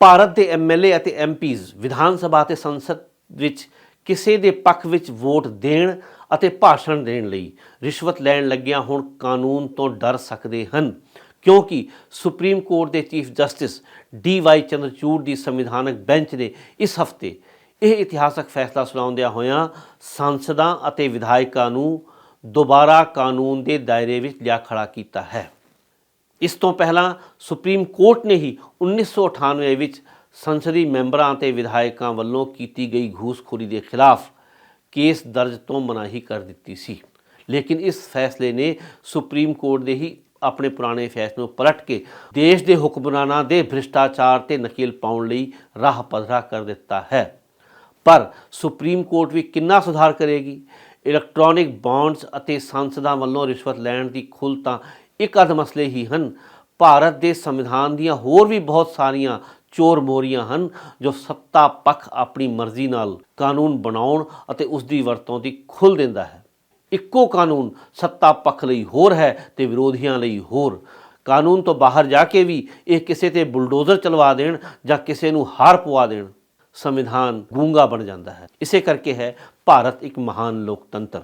ਭਾਰਤ ਦੇ ਐਮਐਲਏ ਅਤੇ ਐਮਪੀਜ਼ ਵਿਧਾਨ ਸਭਾ ਅਤੇ ਸੰਸਦ ਵਿੱਚ ਕਿਸੇ ਦੇ ਪੱਖ ਵਿੱਚ ਵੋਟ ਦੇਣ ਅਤੇ ਭਾਸ਼ਣ ਦੇਣ ਲਈ ਰਿਸ਼ਵਤ ਲੈਣ ਲੱਗਿਆਂ ਹੁਣ ਕਾਨੂੰਨ ਤੋਂ ਡਰ ਸਕਦੇ ਹਨ। ਕਿਉਂਕਿ ਸੁਪਰੀਮ ਕੋਰਟ ਦੇ chief justice D Y Chandrachud ਦੀ ਸੰਵਿਧਾਨਕ ਬੈਂਚ ਨੇ ਇਸ ਹਫ਼ਤੇ ਇਹ ਇਤਿਹਾਸਕ ਫੈਸਲਾ ਸੁਣਾਉਂਦਿਆਂ ਹੋਇਆਂ ਸੰਸਦਾਂ ਅਤੇ ਵਿਧਾਇਕਾਂ ਨੂੰ ਦੁਬਾਰਾ ਕਾਨੂੰਨ ਦੇ ਦਾਇਰੇ ਵਿੱਚ ਲਿਆ ਖੜਾ ਕੀਤਾ ਹੈ। ਇਸ ਤੋਂ ਪਹਿਲਾਂ ਸੁਪਰੀਮ ਕੋਰਟ ਨੇ ਹੀ 1998 ਵਿੱਚ ਸੰਸਦੀ ਮੈਂਬਰਾਂ ਤੇ ਵਿਧਾਇਕਾਂ ਵੱਲੋਂ ਕੀਤੀ ਗਈ ਘੂਸਖੋਰੀ ਦੇ ਖਿਲਾਫ ਕੇਸ ਦਰਜ ਤੋਂ ਮਨਾਹੀ ਕਰ ਦਿੱਤੀ ਸੀ। ਲੇਕਿਨ ਇਸ ਫੈਸਲੇ ਨੇ ਸੁਪਰੀਮ ਕੋਰਟ ਦੇ ਹੀ ਆਪਣੇ ਪੁਰਾਣੇ ਫੈਸਲੇ ਨੂੰ ਪਲਟ ਕੇ ਦੇਸ਼ ਦੇ ਹੁਕਮਰਾਨਾਂ ਦੇ ਭ੍ਰਿਸ਼ਟਾਚਾਰ ਤੇ ਨਕੇਲ ਪਾਉਣ ਲਈ ਰਾਹ ਪੱਧਰਾ ਕਰ ਦਿੱਤਾ ਹੈ। ਪਰ ਸੁਪਰੀਮ ਕੋਰਟ ਵੀ ਕਿੰਨਾ ਸੁਧਾਰ ਕਰੇਗੀ? ਇਲੈਕਟ੍ਰੋਨਿਕ ਬੌਂਡਸ ਅਤੇ ਸੰਸਦਾਂ ਵੱਲੋਂ ਰਿਸ਼ਵਤ ਲੈਣ ਦੀ ਖੁੱਲ੍ਹ ਤਾਂ ਇੱਕ ਅਧ ਮਸਲੇ ਹੀ ਹਨ। ਭਾਰਤ ਦੇ ਸੰਵਿਧਾਨ ਦੀਆਂ ਹੋਰ ਵੀ ਬਹੁਤ ਸਾਰੀਆਂ ਚੋਰ ਮੋਰੀਆਂ ਹਨ, ਜੋ ਸੱਤਾ ਪੱਖ ਆਪਣੀ ਮਰਜ਼ੀ ਨਾਲ ਕਾਨੂੰਨ ਬਣਾਉਣ ਅਤੇ ਉਸ ਦੀ ਵਰਤੋਂ ਦੀ ਖੁੱਲ੍ਹ ਦਿੰਦਾ ਹੈ। ਇੱਕੋ ਕਾਨੂੰਨ ਸੱਤਾ ਪੱਖ ਲਈ ਹੋਰ ਹੈ ਤੇ ਵਿਰੋਧੀਆਂ ਲਈ ਹੋਰ। ਕਾਨੂੰਨ ਤੋਂ ਬਾਹਰ ਜਾ ਕੇ ਵੀ ਇਹ ਕਿਸੇ ਤੇ ਬੁਲਡੋਜ਼ਰ ਚਲਵਾ ਦੇਣ ਜਾਂ ਕਿਸੇ ਨੂੰ ਹਾਰ ਪਵਾ ਦੇਣ, ਸੰਵਿਧਾਨ ਗੂੰਗਾ ਬਣ ਜਾਂਦਾ ਹੈ। ਇਸੇ ਕਰਕੇ ਹੈ ਭਾਰਤ ਇੱਕ ਮਹਾਨ ਲੋਕਤੰਤਰ।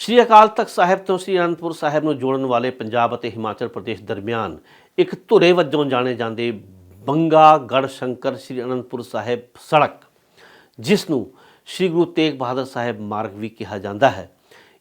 ਸ਼੍ਰੀ ਅਕਾਲ ਤਖਤ ਸਾਹਿਬ ਤੋਂ ਸ਼੍ਰੀ ਅਨੰਦਪੁਰ ਸਾਹਿਬ ਨੂੰ ਜੋੜਨ ਵਾਲੇ ਪੰਜਾਬ ਅਤੇ ਹਿਮਾਚਲ ਪ੍ਰਦੇਸ਼ ਦਰਮਿਆਨ ਇੱਕ ਧੁਰੇ ਵਜੋਂ ਜਾਣੇ ਜਾਂਦੇ ਬੰਗਾ ਗੜ ਸ਼ੰਕਰ ਸ੍ਰੀ ਅਨੰਦਪੁਰ ਸਾਹਿਬ ਸੜਕ, ਜਿਸ ਨੂੰ ਸ੍ਰੀ ਗੁਰੂ ਤੇਗ ਬਹਾਦਰ ਸਾਹਿਬ ਮਾਰਗ ਵੀ ਕਿਹਾ ਜਾਂਦਾ ਹੈ।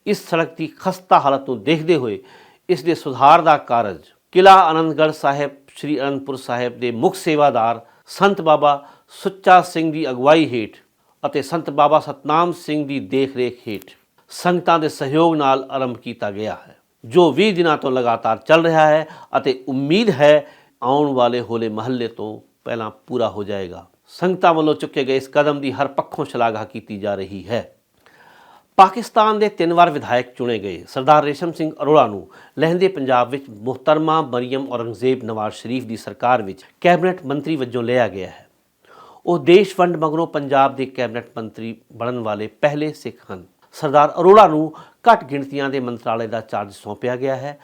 ਇਸ ਸੜਕ ਦੀ ਖਸਤਾ ਹਾਲਤ ਨੂੰ ਦੇਖਦੇ ਹੋਏ ਇਸ ਦੇ ਸੁਧਾਰ ਦਾ ਕਾਰਜ ਕਿਲਾ ਆਨੰਦਗੜ੍ਹ ਸਾਹਿਬ, ਸ੍ਰੀ ਅਨੰਦਪੁਰ ਸਾਹਿਬ ਦੇ ਮੁੱਖ ਸੇਵਾਦਾਰ ਸੰਤ ਬਾਬਾ ਸੁੱਚਾ ਸਿੰਘ ਦੀ ਅਗਵਾਈ ਹੇਠ ਅਤੇ ਸੰਤ ਬਾਬਾ ਸਤਨਾਮ ਸਿੰਘ ਦੀ ਦੇਖਰੇਖ ਹੇਠ ਸੰਗਤਾਂ ਦੇ ਸਹਿਯੋਗ ਨਾਲ ਆਰੰਭ ਕੀਤਾ ਗਿਆ ਹੈ। ਜੋ 20 ਦਿਨਾਂ ਤੋਂ ਲਗਾਤਾਰ ਚੱਲ ਰਿਹਾ ਹੈ ਅਤੇ ਉਮੀਦ ਹੈ ਆਉਣ ਵਾਲੇ ਹੋਲੇ ਮਹੱਲੇ ਤੋਂ ਪਹਿਲਾਂ ਪੂਰਾ ਹੋ ਜਾਏਗਾ। ਸੰਗਤਾਂ ਵੱਲੋਂ ਚੁੱਕੇ ਗਏ ਇਸ ਕਦਮ ਦੀ ਹਰ ਪੱਖੋਂ ਸ਼ਲਾਘਾ ਕੀਤੀ ਜਾ ਰਹੀ ਹੈ। ਪਾਕਿਸਤਾਨ ਦੇ ਤਿੰਨ ਵਾਰ ਵਿਧਾਇਕ ਚੁਣੇ ਗਏ ਸਰਦਾਰ ਰੇਸ਼ਮ ਸਿੰਘ ਅਰੋੜਾ ਨੂੰ ਲਹਿੰਦੇ ਪੰਜਾਬ ਵਿੱਚ ਮੁਹਤਰਮਾ ਮਰੀਮ ਔਰੰਗਜ਼ੇਬ ਨਵਾਜ਼ ਸ਼ਰੀਫ ਦੀ ਸਰਕਾਰ ਵਿੱਚ ਕੈਬਨਿਟ ਮੰਤਰੀ ਵਜੋਂ ਲਿਆ ਗਿਆ ਹੈ। ਉਹ ਦੇਸ਼ ਵੰਡ ਮਗਰੋਂ ਪੰਜਾਬ ਦੇ ਕੈਬਨਿਟ ਮੰਤਰੀ ਬਣਨ ਵਾਲੇ ਪਹਿਲੇ ਸਿੱਖ ਹਨ। ਸਰਦਾਰ ਅਰੋੜਾ ਨੂੰ ਘੱਟ ਗਿਣਤੀਆਂ ਦੇ ਮੰਤਰਾਲੇ ਦਾ ਚਾਰਜ ਸੌਂਪਿਆ ਗਿਆ ਹੈ।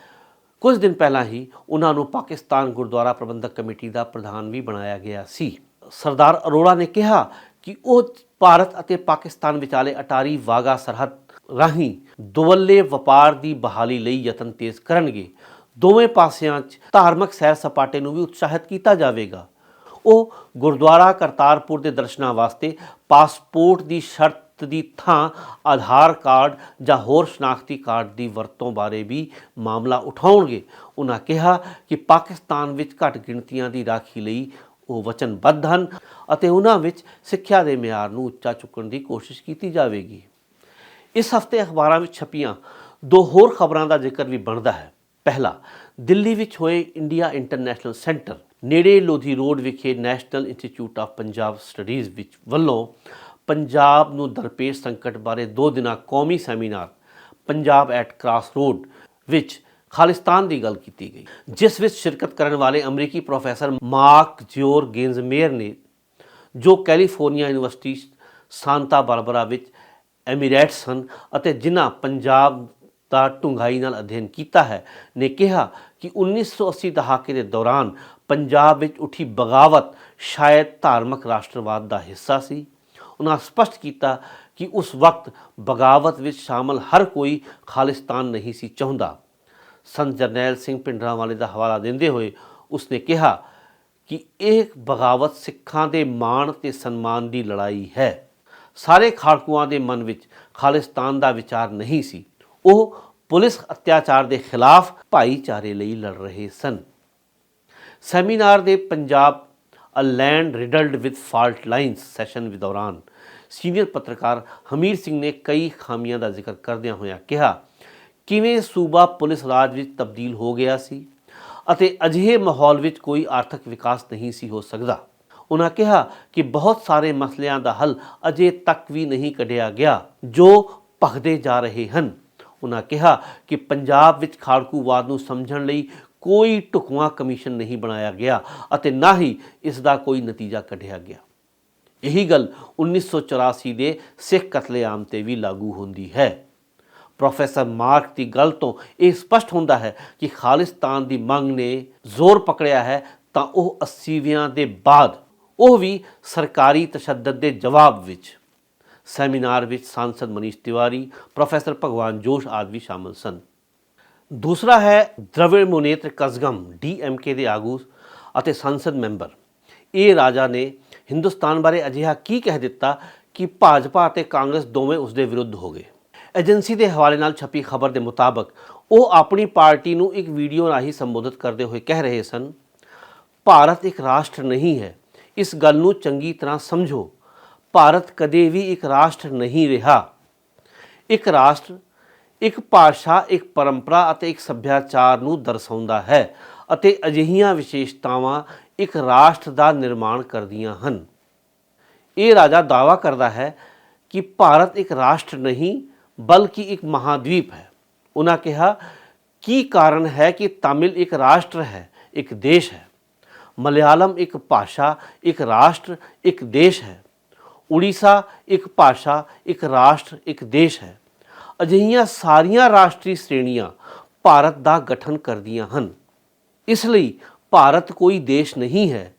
ਕੁਝ ਦਿਨ ਪਹਿਲਾਂ ਹੀ ਉਹਨਾਂ ਨੂੰ ਪਾਕਿਸਤਾਨ ਗੁਰਦੁਆਰਾ ਪ੍ਰਬੰਧਕ ਕਮੇਟੀ ਦਾ ਪ੍ਰਧਾਨ ਵੀ ਬਣਾਇਆ ਗਿਆ ਸੀ। ਸਰਦਾਰ ਅਰੋੜਾ ਨੇ ਕਿਹਾ ਕਿ ਉਹ ਭਾਰਤ ਅਤੇ ਪਾਕਿਸਤਾਨ ਵਿਚਾਲੇ ਅਟਾਰੀ ਵਾਗਾ ਸਰਹੱਦ ਰਾਹੀਂ ਦੁਵੱਲੇ ਵਪਾਰ ਦੀ ਬਹਾਲੀ ਲਈ ਯਤਨ ਤੇਜ਼ ਕਰਨਗੇ। ਦੋਵੇਂ ਪਾਸਿਆਂ 'ਚ ਧਾਰਮਿਕ ਸੈਰ ਸਪਾਟੇ ਨੂੰ ਵੀ ਉਤਸ਼ਾਹਿਤ ਕੀਤਾ ਜਾਵੇਗਾ। ਉਹ ਗੁਰਦੁਆਰਾ ਕਰਤਾਰਪੁਰ ਦੇ ਦਰਸ਼ਨਾਂ ਵਾਸਤੇ ਪਾਸਪੋਰਟ ਦੀ ਸ਼ਰਤ ਦੀ ਥਾਂ ਆਧਾਰ ਕਾਰਡ ਜਾਂ ਹੋਰ ਸ਼ਨਾਖਤੀ ਕਾਰਡ ਦੀ ਵਰਤੋਂ ਬਾਰੇ ਵੀ ਮਾਮਲਾ ਉਠਾਉਣਗੇ। ਉਹਨਾਂ ਕਿਹਾ ਕਿ ਪਾਕਿਸਤਾਨ ਵਿੱਚ ਘੱਟ ਗਿਣਤੀਆਂ ਦੀ ਰਾਖੀ ਲਈ ਉਹ ਵਚਨਬੱਧ ਹਨ ਅਤੇ ਉਹਨਾਂ ਵਿੱਚ ਸਿੱਖਿਆ ਦੇ ਮਿਆਰ ਨੂੰ ਉੱਚਾ ਚੁੱਕਣ ਦੀ ਕੋਸ਼ਿਸ਼ ਕੀਤੀ ਜਾਵੇਗੀ। ਇਸ ਹਫ਼ਤੇ ਅਖਬਾਰਾਂ ਵਿੱਚ ਛਪੀਆਂ ਦੋ ਹੋਰ ਖਬਰਾਂ ਦਾ ਜ਼ਿਕਰ ਵੀ ਬਣਦਾ ਹੈ। ਪਹਿਲਾ, ਦਿੱਲੀ ਵਿੱਚ ਹੋਏ ਇੰਡੀਆ ਇੰਟਰਨੈਸ਼ਨਲ ਸੈਂਟਰ ਨੇੜੇ ਲੋਧੀ ਰੋਡ ਵਿਖੇ national institute of Punjab studies ਵਿੱਚ ਵੱਲੋਂ ਪੰਜਾਬ ਨੂੰ ਦਰਪੇਸ਼ ਸੰਕਟ ਬਾਰੇ ਦੋ ਦਿਨਾ ਕੌਮੀ seminar Punjab at cross road ਵਿੱਚ ਖਾਲਿਸਤਾਨ ਦੀ ਗੱਲ ਕੀਤੀ ਗਈ, ਜਿਸ ਵਿੱਚ ਸ਼ਿਰਕਤ ਕਰਨ ਵਾਲੇ ਅਮਰੀਕੀ ਪ੍ਰੋਫੈਸਰ ਮਾਰਕ ਜਿਓਰ ਗੇਂਜ਼ਮੇਅਰ ਨੇ, ਜੋ ਕੈਲੀਫੋਰਨੀਆ ਯੂਨੀਵਰਸਿਟੀ, ਸਾਂਤਾ ਬਾਰਬਰਾ ਵਿੱਚ ਐਮੀਰੇਟਸ ਹਨ ਅਤੇ ਜਿਨ੍ਹਾਂ ਪੰਜਾਬ ਦਾ ਢੁੰਗਾਈ ਨਾਲ ਅਧਿਐਨ ਕੀਤਾ ਹੈ, ਨੇ ਕਿਹਾ ਕਿ 1980 ਦਹਾਕੇ ਦੇ ਦੌਰਾਨ ਪੰਜਾਬ ਵਿੱਚ ਉੱਠੀ ਬਗਾਵਤ ਸ਼ਾਇਦ ਧਾਰਮਿਕ ਰਾਸ਼ਟਰਵਾਦ ਦਾ ਹਿੱਸਾ ਸੀ। ਉਹਨਾਂ ਸਪਸ਼ਟ ਕੀਤਾ ਕਿ ਉਸ ਵਕਤ ਬਗਾਵਤ ਵਿੱਚ ਸ਼ਾਮਲ ਹਰ ਕੋਈ ਖਾਲਿਸਤਾਨ ਨਹੀਂ ਸੀ ਚਾਹੁੰਦਾ। ਸੰਤ ਜਰਨੈਲ ਸਿੰਘ ਪਿੰਡਰਾਂਵਾਲੇ ਦਾ ਹਵਾਲਾ ਦਿੰਦੇ ਹੋਏ ਉਸਨੇ ਕਿਹਾ ਕਿ ਇਹ ਬਗਾਵਤ ਸਿੱਖਾਂ ਦੇ ਮਾਣ ਤੇ ਸਨਮਾਨ ਦੀ ਲੜਾਈ ਹੈ। ਸਾਰੇ ਖਾੜਕੂਆਂ ਦੇ ਮਨ ਵਿੱਚ ਖਾਲਿਸਤਾਨ ਦਾ ਵਿਚਾਰ ਨਹੀਂ ਸੀ। ਉਹ ਪੁਲਿਸ ਅਤਿਆਚਾਰ ਦੇ ਖਿਲਾਫ ਭਾਈਚਾਰੇ ਲਈ ਲੜ ਰਹੇ ਸਨ। ਸੈਮੀਨਾਰ ਦੇ Punjab a land riddled with fault lines session ਦੇ ਦੌਰਾਨ ਸੀਨੀਅਰ ਪੱਤਰਕਾਰ ਹਮੀਰ ਸਿੰਘ ਨੇ ਕਈ ਖਾਮੀਆਂ ਦਾ ਜ਼ਿਕਰ ਕਰਦਿਆਂ ਹੋਇਆਂ ਕਿਹਾ, ਕਿਵੇਂ ਸੂਬਾ ਪੁਲਿਸ ਰਾਜ ਵਿੱਚ ਤਬਦੀਲ ਹੋ ਗਿਆ ਸੀ ਅਤੇ ਅਜਿਹੇ ਮਾਹੌਲ ਵਿੱਚ ਕੋਈ ਆਰਥਿਕ ਵਿਕਾਸ ਨਹੀਂ ਸੀ ਹੋ ਸਕਦਾ? ਉਹਨਾਂ ਕਿਹਾ ਕਿ ਬਹੁਤ ਸਾਰੇ ਮਸਲਿਆਂ ਦਾ ਹੱਲ ਅਜੇ ਤੱਕ ਵੀ ਨਹੀਂ ਕੱਢਿਆ ਗਿਆ, ਜੋ ਭਖਦੇ ਜਾ ਰਹੇ ਹਨ। ਉਹਨਾਂ ਕਿਹਾ ਕਿ ਪੰਜਾਬ ਵਿੱਚ ਖਾੜਕੂਵਾਦ ਨੂੰ ਸਮਝਣ ਲਈ ਕੋਈ ਢੁਕਵਾਂ ਕਮਿਸ਼ਨ ਨਹੀਂ ਬਣਾਇਆ ਗਿਆ ਅਤੇ ਨਾ ਹੀ ਇਸ ਦਾ ਕੋਈ ਨਤੀਜਾ ਕੱਢਿਆ ਗਿਆ। ਇਹੀ ਗੱਲ 1984 ਦੇ ਸਿੱਖ ਕਤਲੇਆਮ ਤੇ ਵੀ ਲਾਗੂ ਹੁੰਦੀ ਹੈ। ਪ੍ਰੋਫੈਸਰ ਮਾਰਕ ਦੀ ਗੱਲ ਤੋਂ ਇਹ ਸਪਸ਼ਟ ਹੁੰਦਾ ਹੈ ਕਿ ਖਾਲਿਸਤਾਨ ਦੀ ਮੰਗ ਨੇ ਜ਼ੋਰ ਪਕੜਿਆ ਹੈ ਤਾਂ ਉਹ 80ਵਿਆਂ ਦੇ ਬਾਅਦ ਉਹ ਵੀ ਸਰਕਾਰੀ ਤਸ਼ੱਦਦ ਦੇ ਜਵਾਬ ਵਿੱਚ। ਸੈਮੀਨਾਰ ਵਿੱਚ ਸਾਂਸਦ ਮਨੀਸ਼ ਤਿਵਾਰੀ ਪ੍ਰੋਫੈਸਰ ਭਗਵਾਨ ਜੋਸ਼ ਆਦਿ ਵੀ ਸ਼ਾਮਲ ਸਨ। ਦੂਸਰਾ ਹੈ ਦ੍ਰਵਿੜ ਮੁਨੇਤਰ ਕਸਗਮ ਡੀਐਮਕੇ ਦੇ ਆਗੂ ਅਤੇ ਸੰਸਦ ਮੈਂਬਰ। ਇਹ ਰਾਜਾ ਨੇ ਹਿੰਦੁਸਤਾਨ ਬਾਰੇ ਅਜਿਹਾ ਕੀ ਕਹਿ ਦਿੱਤਾ ਕਿ ਭਾਜਪਾ ਅਤੇ ਕਾਂਗਰਸ ਦੋਵੇਂ ਉਸ ਦੇ ਵਿਰੁੱਧ ਹੋ ਗਏ। ਏਜੰਸੀ ਦੇ ਹਵਾਲੇ ਨਾਲ ਛਪੀ ਖਬਰ ਦੇ ਮੁਤਾਬਕ ਉਹ ਆਪਣੀ ਪਾਰਟੀ ਨੂੰ ਇੱਕ ਵੀਡੀਓ ਰਾਹੀਂ ਸੰਬੋਧਿਤ ਕਰਦੇ ਹੋਏ ਕਹਿ ਰਹੇ ਸਨ, ਭਾਰਤ ਇੱਕ ਰਾਸ਼ਟਰ ਨਹੀਂ ਹੈ, ਇਸ ਗੱਲ ਨੂੰ ਚੰਗੀ ਤਰ੍ਹਾਂ ਸਮਝੋ। ਭਾਰਤ ਕਦੇ ਵੀ ਇੱਕ ਰਾਸ਼ਟਰ ਨਹੀਂ ਰਿਹਾ। ਇੱਕ ਰਾਸ਼ਟਰ ਇੱਕ ਭਾਸ਼ਾ ਇੱਕ ਪਰੰਪਰਾ ਅਤੇ ਇੱਕ ਸੱਭਿਆਚਾਰ ਨੂੰ ਦਰਸਾਉਂਦਾ ਹੈ ਅਤੇ ਅਜਿਹੀਆਂ ਵਿਸ਼ੇਸ਼ਤਾਵਾਂ ਇੱਕ ਰਾਸ਼ਟਰ ਦਾ ਨਿਰਮਾਣ ਕਰਦੀਆਂ ਹਨ। ਇਹ ਰਾਜਾ ਦਾਅਵਾ ਕਰਦਾ ਹੈ ਕਿ ਭਾਰਤ ਇੱਕ ਰਾਸ਼ਟਰ ਨਹੀਂ, ਬਲਕਿ ਇੱਕ ਮਹਾਦੀਪ ਹੈ। ਉਹਨਾਂ ਕਿਹਾ, ਕੀ ਕਾਰਨ ਹੈ ਕਿ ਤਾਮਿਲ ਇੱਕ ਰਾਸ਼ਟਰ ਹੈ, ਇੱਕ ਦੇਸ਼ ਹੈ? ਮਲਿਆਲਮ ਇੱਕ ਭਾਸ਼ਾ, ਇੱਕ ਰਾਸ਼ਟਰ, ਇੱਕ ਦੇਸ਼ ਹੈ। ਉੜੀਸਾ ਇੱਕ ਭਾਸ਼ਾ, ਇੱਕ ਰਾਸ਼ਟਰ, ਇੱਕ ਦੇਸ਼ ਹੈ। ਅਜਿਹੀਆਂ ਸਾਰੀਆਂ ਰਾਸ਼ਟਰੀ ਸ਼੍ਰੇਣੀਆਂ ਭਾਰਤ ਦਾ ਗਠਨ ਕਰਦੀਆਂ ਹਨ। ਇਸ ਲਈ ਭਾਰਤ ਕੋਈ ਦੇਸ਼ ਨਹੀਂ ਹੈ।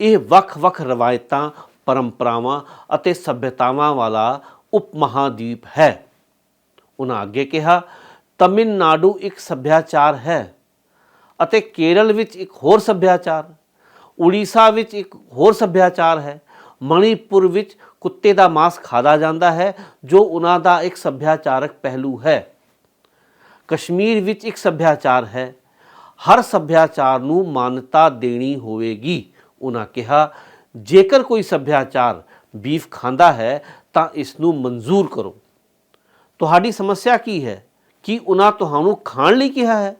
ਇਹ ਵੱਖ-ਵੱਖ ਰਵਾਇਤਾਂ, ਪਰੰਪਰਾਵਾਂ ਅਤੇ ਸਭਿਅਤਾਵਾਂ ਵਾਲਾ ਉਪਮਹਾਦੀਪ ਹੈ। ਉਹਨਾਂ ਅੱਗੇ ਕਿਹਾ, ਤਮਿਲਨਾਡੂ ਇੱਕ ਸੱਭਿਆਚਾਰ ਹੈ ਅਤੇ ਕੇਰਲ ਵਿੱਚ ਇੱਕ ਹੋਰ ਸੱਭਿਆਚਾਰ, ਉੜੀਸਾ ਵਿੱਚ ਇੱਕ ਹੋਰ ਸੱਭਿਆਚਾਰ ਹੈ, ਮਣੀਪੁਰ ਵਿੱਚ ਕੁੱਤੇ ਦਾ ਮਾਸ ਖਾਦਾ ਜਾਂਦਾ ਹੈ, ਜੋ ਉਹਨਾਂ ਦਾ ਇੱਕ ਸੱਭਿਆਚਾਰਕ ਪਹਿਲੂ ਹੈ। ਕਸ਼ਮੀਰ ਵਿੱਚ ਇੱਕ ਸੱਭਿਆਚਾਰ ਹੈ। ਹਰ ਸੱਭਿਆਚਾਰ ਨੂੰ ਮਾਨਤਾ ਦੇਣੀ ਹੋਵੇਗੀ, ਉਹਨਾਂ ਕਿਹਾ। ਜੇਕਰ ਕੋਈ ਸੱਭਿਆਚਾਰ ਬੀਫ ਖਾਂਦਾ ਹੈ, ਤਾਂ ਇਸ ਨੂੰ ਮਨਜ਼ੂਰ ਕਰੋ। ਤੁਹਾਡੀ ਸਮੱਸਿਆ ਕੀ ਹੈ? ਕਿ ਉਹਨਾਂ ਤੁਹਾਨੂੰ ਖਾਣ ਲਈ ਕਿਹਾ ਹੈ?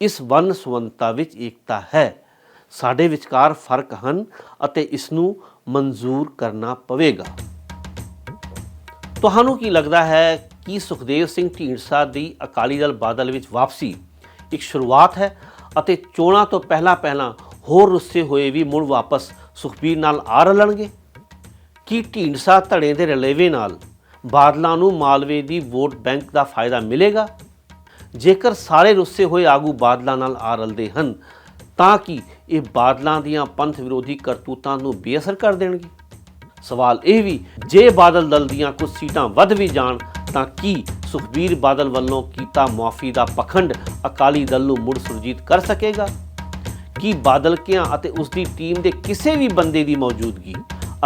ਇਸ ਵੰਨ ਸੁਵੰਨਤਾ ਵਿੱਚ ਏਕਤਾ ਹੈ। ਸਾਡੇ ਵਿਚਕਾਰ ਫ਼ਰਕ ਹਨ ਅਤੇ ਇਸ ਨੂੰ ਮਨਜ਼ੂਰ ਕਰਨਾ ਪਵੇਗਾ। ਤੁਹਾਨੂੰ ਕੀ ਲੱਗਦਾ ਹੈ ਕਿ ਸੁਖਦੇਵ ਸਿੰਘ ਢੀਂਡਸਾ ਦੀ ਅਕਾਲੀ ਦਲ ਬਾਦਲ ਵਿੱਚ ਵਾਪਸੀ ਇੱਕ ਸ਼ੁਰੂਆਤ ਹੈ ਅਤੇ ਚੋਣਾਂ ਤੋਂ ਪਹਿਲਾਂ ਪਹਿਲਾਂ ਹੋਰ ਰੁੱਸੇ ਹੋਏ ਵੀ ਮੁੜ ਵਾਪਸ ਸੁਖਬੀਰ ਨਾਲ ਆ ਰਲਣਗੇ? ਕੀ ਢੀਂਡਸਾ ਧੜੇ ਦੇ ਰਲੇਵੇ ਨਾਲ ਬਾਦਲਾਂ ਨੂੰ ਮਾਲਵੇ ਦੀ ਵੋਟ ਬੈਂਕ ਦਾ ਫਾਇਦਾ ਮਿਲੇਗਾ? ਜੇਕਰ ਸਾਰੇ ਰੁੱਸੇ ਹੋਏ ਆਗੂ ਬਾਦਲਾਂ ਨਾਲ ਆ ਰਲਦੇ ਹਨ, ਤਾਂ ਕਿ ਇਹ ਬਾਦਲਾਂ ਦੀਆਂ ਪੰਥ ਵਿਰੋਧੀ ਕਰਤੂਤਾਂ ਨੂੰ ਬੇਅਸਰ ਕਰ ਦੇਣਗੇ। ਸਵਾਲ ਇਹ ਵੀ, ਜੇ ਬਾਦਲ ਦਲ ਦੀਆਂ ਕੁਝ ਸੀਟਾਂ ਵੱਧ ਵੀ ਜਾਣ, ਤਾਂ ਕੀ ਸੁਖਬੀਰ ਬਾਦਲ ਵੱਲੋਂ ਕੀਤਾ ਮੁਆਫੀ ਦਾ ਪਖੰਡ ਅਕਾਲੀ ਦਲ ਨੂੰ ਮੁੜ ਸੁਰਜੀਤ ਕਰ ਸਕੇਗਾ? ਕੀ ਬਾਦਲ ਕਿਆਂ ਅਤੇ ਉਸ ਦੀ ਟੀਮ ਦੇ ਕਿਸੇ ਵੀ ਬੰਦੇ ਦੀ ਮੌਜੂਦਗੀ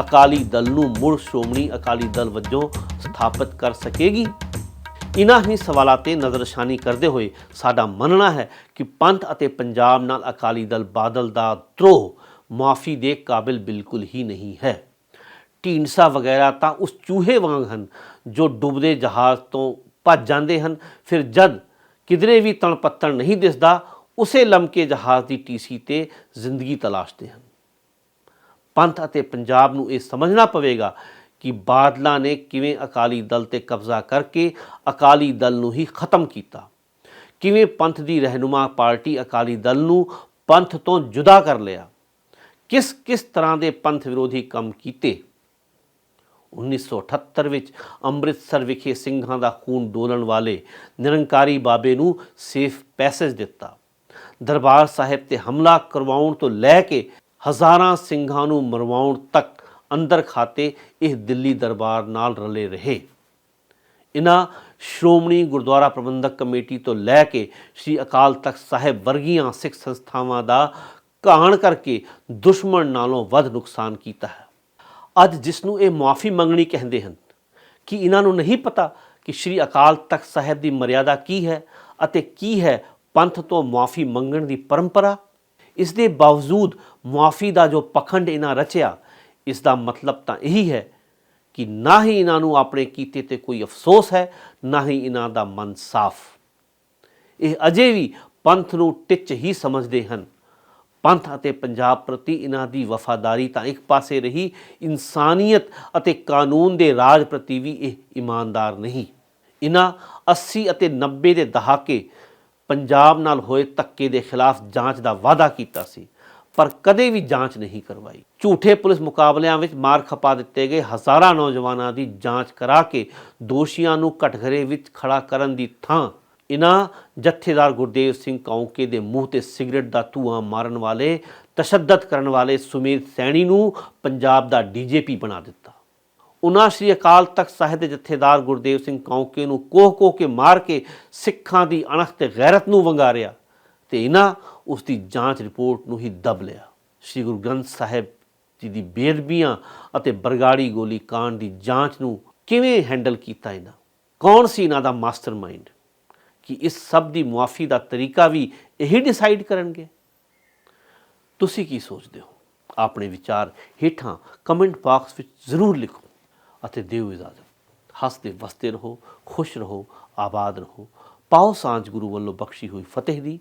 ਅਕਾਲੀ ਦਲ ਨੂੰ ਮੁੜ ਸ਼੍ਰੋਮਣੀ ਅਕਾਲੀ ਦਲ ਵਜੋਂ ਸਥਾਪਿਤ ਕਰ ਸਕੇਗੀ? ਇਨ੍ਹਾਂ ਹੀ ਸਵਾਲਾਂ ਤੇ ਨਜ਼ਰਸ਼ਾਨੀ ਕਰਦੇ ਹੋਏ ਸਾਡਾ ਮੰਨਣਾ ਹੈ ਕਿ ਪੰਥ ਅਤੇ ਪੰਜਾਬ ਨਾਲ ਅਕਾਲੀ ਦਲ ਬਾਦਲ ਦਾ ਧਰੋਹ ਮਾਫੀ ਦੇ ਕਾਬਿਲ ਬਿਲਕੁਲ ਹੀ ਨਹੀਂ ਹੈ। ਢੀਂਡਸਾ ਵਗੈਰਾ ਤਾਂ ਉਸ ਚੂਹੇ ਵਾਂਗ ਹਨ ਜੋ ਡੁੱਬਦੇ ਜਹਾਜ਼ ਤੋਂ ਭੱਜ ਜਾਂਦੇ ਹਨ। ਫਿਰ ਜਦ ਕਿਧਰੇ ਵੀ ਤਣਪੱਤਣ ਨਹੀਂ ਦਿਸਦਾ, ਉਸੇ ਲਮਕੇ ਜਹਾਜ਼ ਦੀ ਟੀਸੀ ਤੇ ਜ਼ਿੰਦਗੀ ਤਲਾਸ਼ਦੇ ਹਨ। ਪੰਥ ਅਤੇ ਪੰਜਾਬ ਨੂੰ ਇਹ ਸਮਝਣਾ ਪਵੇਗਾ ਕਿ ਬਾਦਲਾਂ ਨੇ ਕਿਵੇਂ ਅਕਾਲੀ ਦਲ ਤੇ ਕਬਜ਼ਾ ਕਰਕੇ ਅਕਾਲੀ ਦਲ ਨੂੰ ਹੀ ਖਤਮ ਕੀਤਾ? ਕਿਵੇਂ ਪੰਥ ਦੀ ਰਹਿਨੁਮਾ ਪਾਰਟੀ ਅਕਾਲੀ ਦਲ ਨੂੰ ਪੰਥ ਤੋਂ ਜੁਦਾ ਕਰ ਲਿਆ? ਕਿਸ ਕਿਸ ਤਰ੍ਹਾਂ ਦੇ ਪੰਥ ਵਿਰੋਧੀ ਕੰਮ ਕੀਤੇ? 1978 ਵਿੱਚ ਅੰਮ੍ਰਿਤਸਰ ਵਿਖੇ ਸਿੰਘਾਂ ਦਾ ਖੂਨ ਡੋਲਣ ਵਾਲੇ ਨਿਰੰਕਾਰੀ ਬਾਬੇ ਨੂੰ ਸੇਫ ਪੈਸੇਜ ਦਿੱਤਾ। ਦਰਬਾਰ ਸਾਹਿਬ ਤੇ ਹਮਲਾ ਕਰਵਾਉਣ ਤੋਂ ਲੈ ਕੇ ਹਜ਼ਾਰਾਂ ਸਿੰਘਾਂ ਨੂੰ ਮਰਵਾਉਣ ਤੱਕ ਅੰਦਰ ਖਾਤੇ ਇਹ ਦਿੱਲੀ ਦਰਬਾਰ ਨਾਲ ਰਲੇ ਰਹੇ। ਇਨ੍ਹਾਂ ਸ਼੍ਰੋਮਣੀ ਗੁਰਦੁਆਰਾ ਪ੍ਰਬੰਧਕ ਕਮੇਟੀ ਤੋਂ ਲੈ ਕੇ ਸ੍ਰੀ ਅਕਾਲ ਤਖਤ ਸਾਹਿਬ ਵਰਗੀਆਂ ਸਿੱਖ ਸੰਸਥਾਵਾਂ ਦਾ ਘਾਣ ਕਰਕੇ ਦੁਸ਼ਮਣ ਨਾਲੋਂ ਵੱਧ ਨੁਕਸਾਨ ਕੀਤਾ ਹੈ। ਅੱਜ ਜਿਸ ਨੂੰ ਇਹ ਮਾਫੀ ਮੰਗਣੀ ਕਹਿੰਦੇ ਹਨ, ਕਿ ਇਹਨਾਂ ਨੂੰ ਨਹੀਂ ਪਤਾ ਕਿ ਸ੍ਰੀ ਅਕਾਲ ਤਖਤ ਸਾਹਿਬ ਦੀ ਮਰਿਆਦਾ ਕੀ ਹੈ ਅਤੇ ਕੀ ਹੈ ਪੰਥ ਤੋਂ ਮਾਫੀ ਮੰਗਣ ਦੀ ਪਰੰਪਰਾ? ਇਸ ਦੇ ਬਾਵਜੂਦ ਮਾਫੀ ਦਾ ਜੋ ਪਖੰਡ ਇਹਨਾਂ ਰਚਿਆ ਇਸ ਦਾ ਮਤਲਬ ਤਾਂ ਇਹੀ ਹੈ ਕਿ ਨਾ ਹੀ ਇਹਨਾਂ ਨੂੰ ਆਪਣੇ ਕੀਤੇ ਤੇ ਕੋਈ ਅਫਸੋਸ ਹੈ, ਨਾ ਹੀ ਇਹਨਾਂ ਦਾ ਮਨ ਸਾਫ਼। ਇਹ ਅਜੇ ਵੀ ਪੰਥ ਨੂੰ ਟਿੱਚ ਹੀ ਸਮਝਦੇ ਹਨ। ਪੰਥ ਅਤੇ ਪੰਜਾਬ ਪ੍ਰਤੀ ਇਹਨਾਂ ਦੀ ਵਫਾਦਾਰੀ ਤਾਂ ਇੱਕ ਪਾਸੇ ਰਹੀ, ਇਨਸਾਨੀਅਤ ਅਤੇ ਕਾਨੂੰਨ ਦੇ ਰਾਜ ਪ੍ਰਤੀ ਵੀ ਇਹ ਇਮਾਨਦਾਰ ਨਹੀਂ। ਇਹਨਾਂ 80 ਅਤੇ 90 ਦੇ ਦਹਾਕੇ ਪੰਜਾਬ ਨਾਲ ਹੋਏ ਧੱਕੇ ਦੇ ਖਿਲਾਫ ਜਾਂਚ ਦਾ ਵਾਅਦਾ ਕੀਤਾ ਸੀ। ਪਰ ਕਦੇ ਵੀ ਜਾਂਚ ਨਹੀਂ ਕਰਵਾਈ। ਝੂਠੇ ਪੁਲਿਸ ਮੁਕਾਬਲਿਆਂ ਵਿੱਚ ਮਾਰ ਖਪਾ ਦਿੱਤੇ ਗਏ ਹਜ਼ਾਰਾਂ ਨੌਜਵਾਨਾਂ ਦੀ ਜਾਂਚ ਕਰਾ ਕੇ ਦੋਸ਼ੀਆਂ ਨੂੰ ਕਟਘਰੇ ਵਿੱਚ ਖੜਾ ਕਰਨ ਦੀ ਥਾਂ ਇਨ੍ਹਾਂ ਜਥੇਦਾਰ ਗੁਰਦੇਵ ਸਿੰਘ ਕੌਂਕੇ ਦੇ ਮੂੰਹ ਤੇ ਸਿਗਰਟ ਦਾ ਧੂਆਂ ਮਾਰਨ ਵਾਲੇ, ਤਸ਼ੱਦਦ ਕਰਨ ਵਾਲੇ ਸੁਮੀਰ ਸੈਣੀ ਨੂੰ ਪੰਜਾਬ ਦਾ ਡੀਜੀਪੀ ਬਣਾ ਦਿੱਤਾ। ਉਹਨਾਂ ਸ਼੍ਰੀ ਅਕਾਲ ਤਖਤ ਸਾਹਿਬ ਦੇ ਜਥੇਦਾਰ ਗੁਰਦੇਵ ਸਿੰਘ ਕੌਂਕੇ ਨੂੰ ਕੋਹ-ਕੋਹ ਕੇ ਮਾਰ ਕੇ ਸਿੱਖਾਂ ਦੀ ਅਣਖ ਤੇ ਗੈਰਤ ਨੂੰ ਵੰਗਾਰਿਆ ਤੇ ਇਹਨਾਂ ਉਸ ਦੀ ਜਾਂਚ ਰਿਪੋਰਟ ਨੂੰ ਹੀ ਦਬ ਲਿਆ। ਸ਼੍ਰੀ ਗੁਰੂ ਗ੍ਰੰਥ ਸਾਹਿਬ ਜੀ ਦੀ ਬੇਅਦਬੀਆਂ ਅਤੇ ਬਰਗਾੜੀ ਗੋਲੀ ਕਾਂਡ ਦੀ ਜਾਂਚ ਨੂੰ ਕਿਵੇਂ ਹੈਂਡਲ ਕੀਤਾ ਇਹਨਾਂ? ਕੌਣ ਸੀ ਇਹਨਾਂ ਦਾ ਮਾਸਟਰਮਾਈਂਡ? ਕਿ ਇਸ ਸਭ ਦੀ ਮੁਆਫੀ ਦਾ ਤਰੀਕਾ ਵੀ ਇਹੀ ਡਿਸਾਈਡ ਕਰਨਗੇ? ਤੁਸੀਂ ਕੀ ਸੋਚਦੇ ਹੋ? ਆਪਣੇ ਵਿਚਾਰ ਹੇਠਾਂ ਕਮੈਂਟ ਬਾਕਸ ਵਿੱਚ ਜ਼ਰੂਰ ਲਿਖੋ ਅਤੇ ਦਿਓ ਇਜਾਜ਼ਤ। ਹੱਸਦੇ ਵਸਦੇ ਰਹੋ, ਖੁਸ਼ ਰਹੋ, ਆਬਾਦ ਰਹੋ। ਪਾਓ ਸਾਂਝ ਗੁਰੂ ਵੱਲੋਂ ਬਖਸ਼ੀ ਹੋਈ ਫਤਿਹ ਦੀ।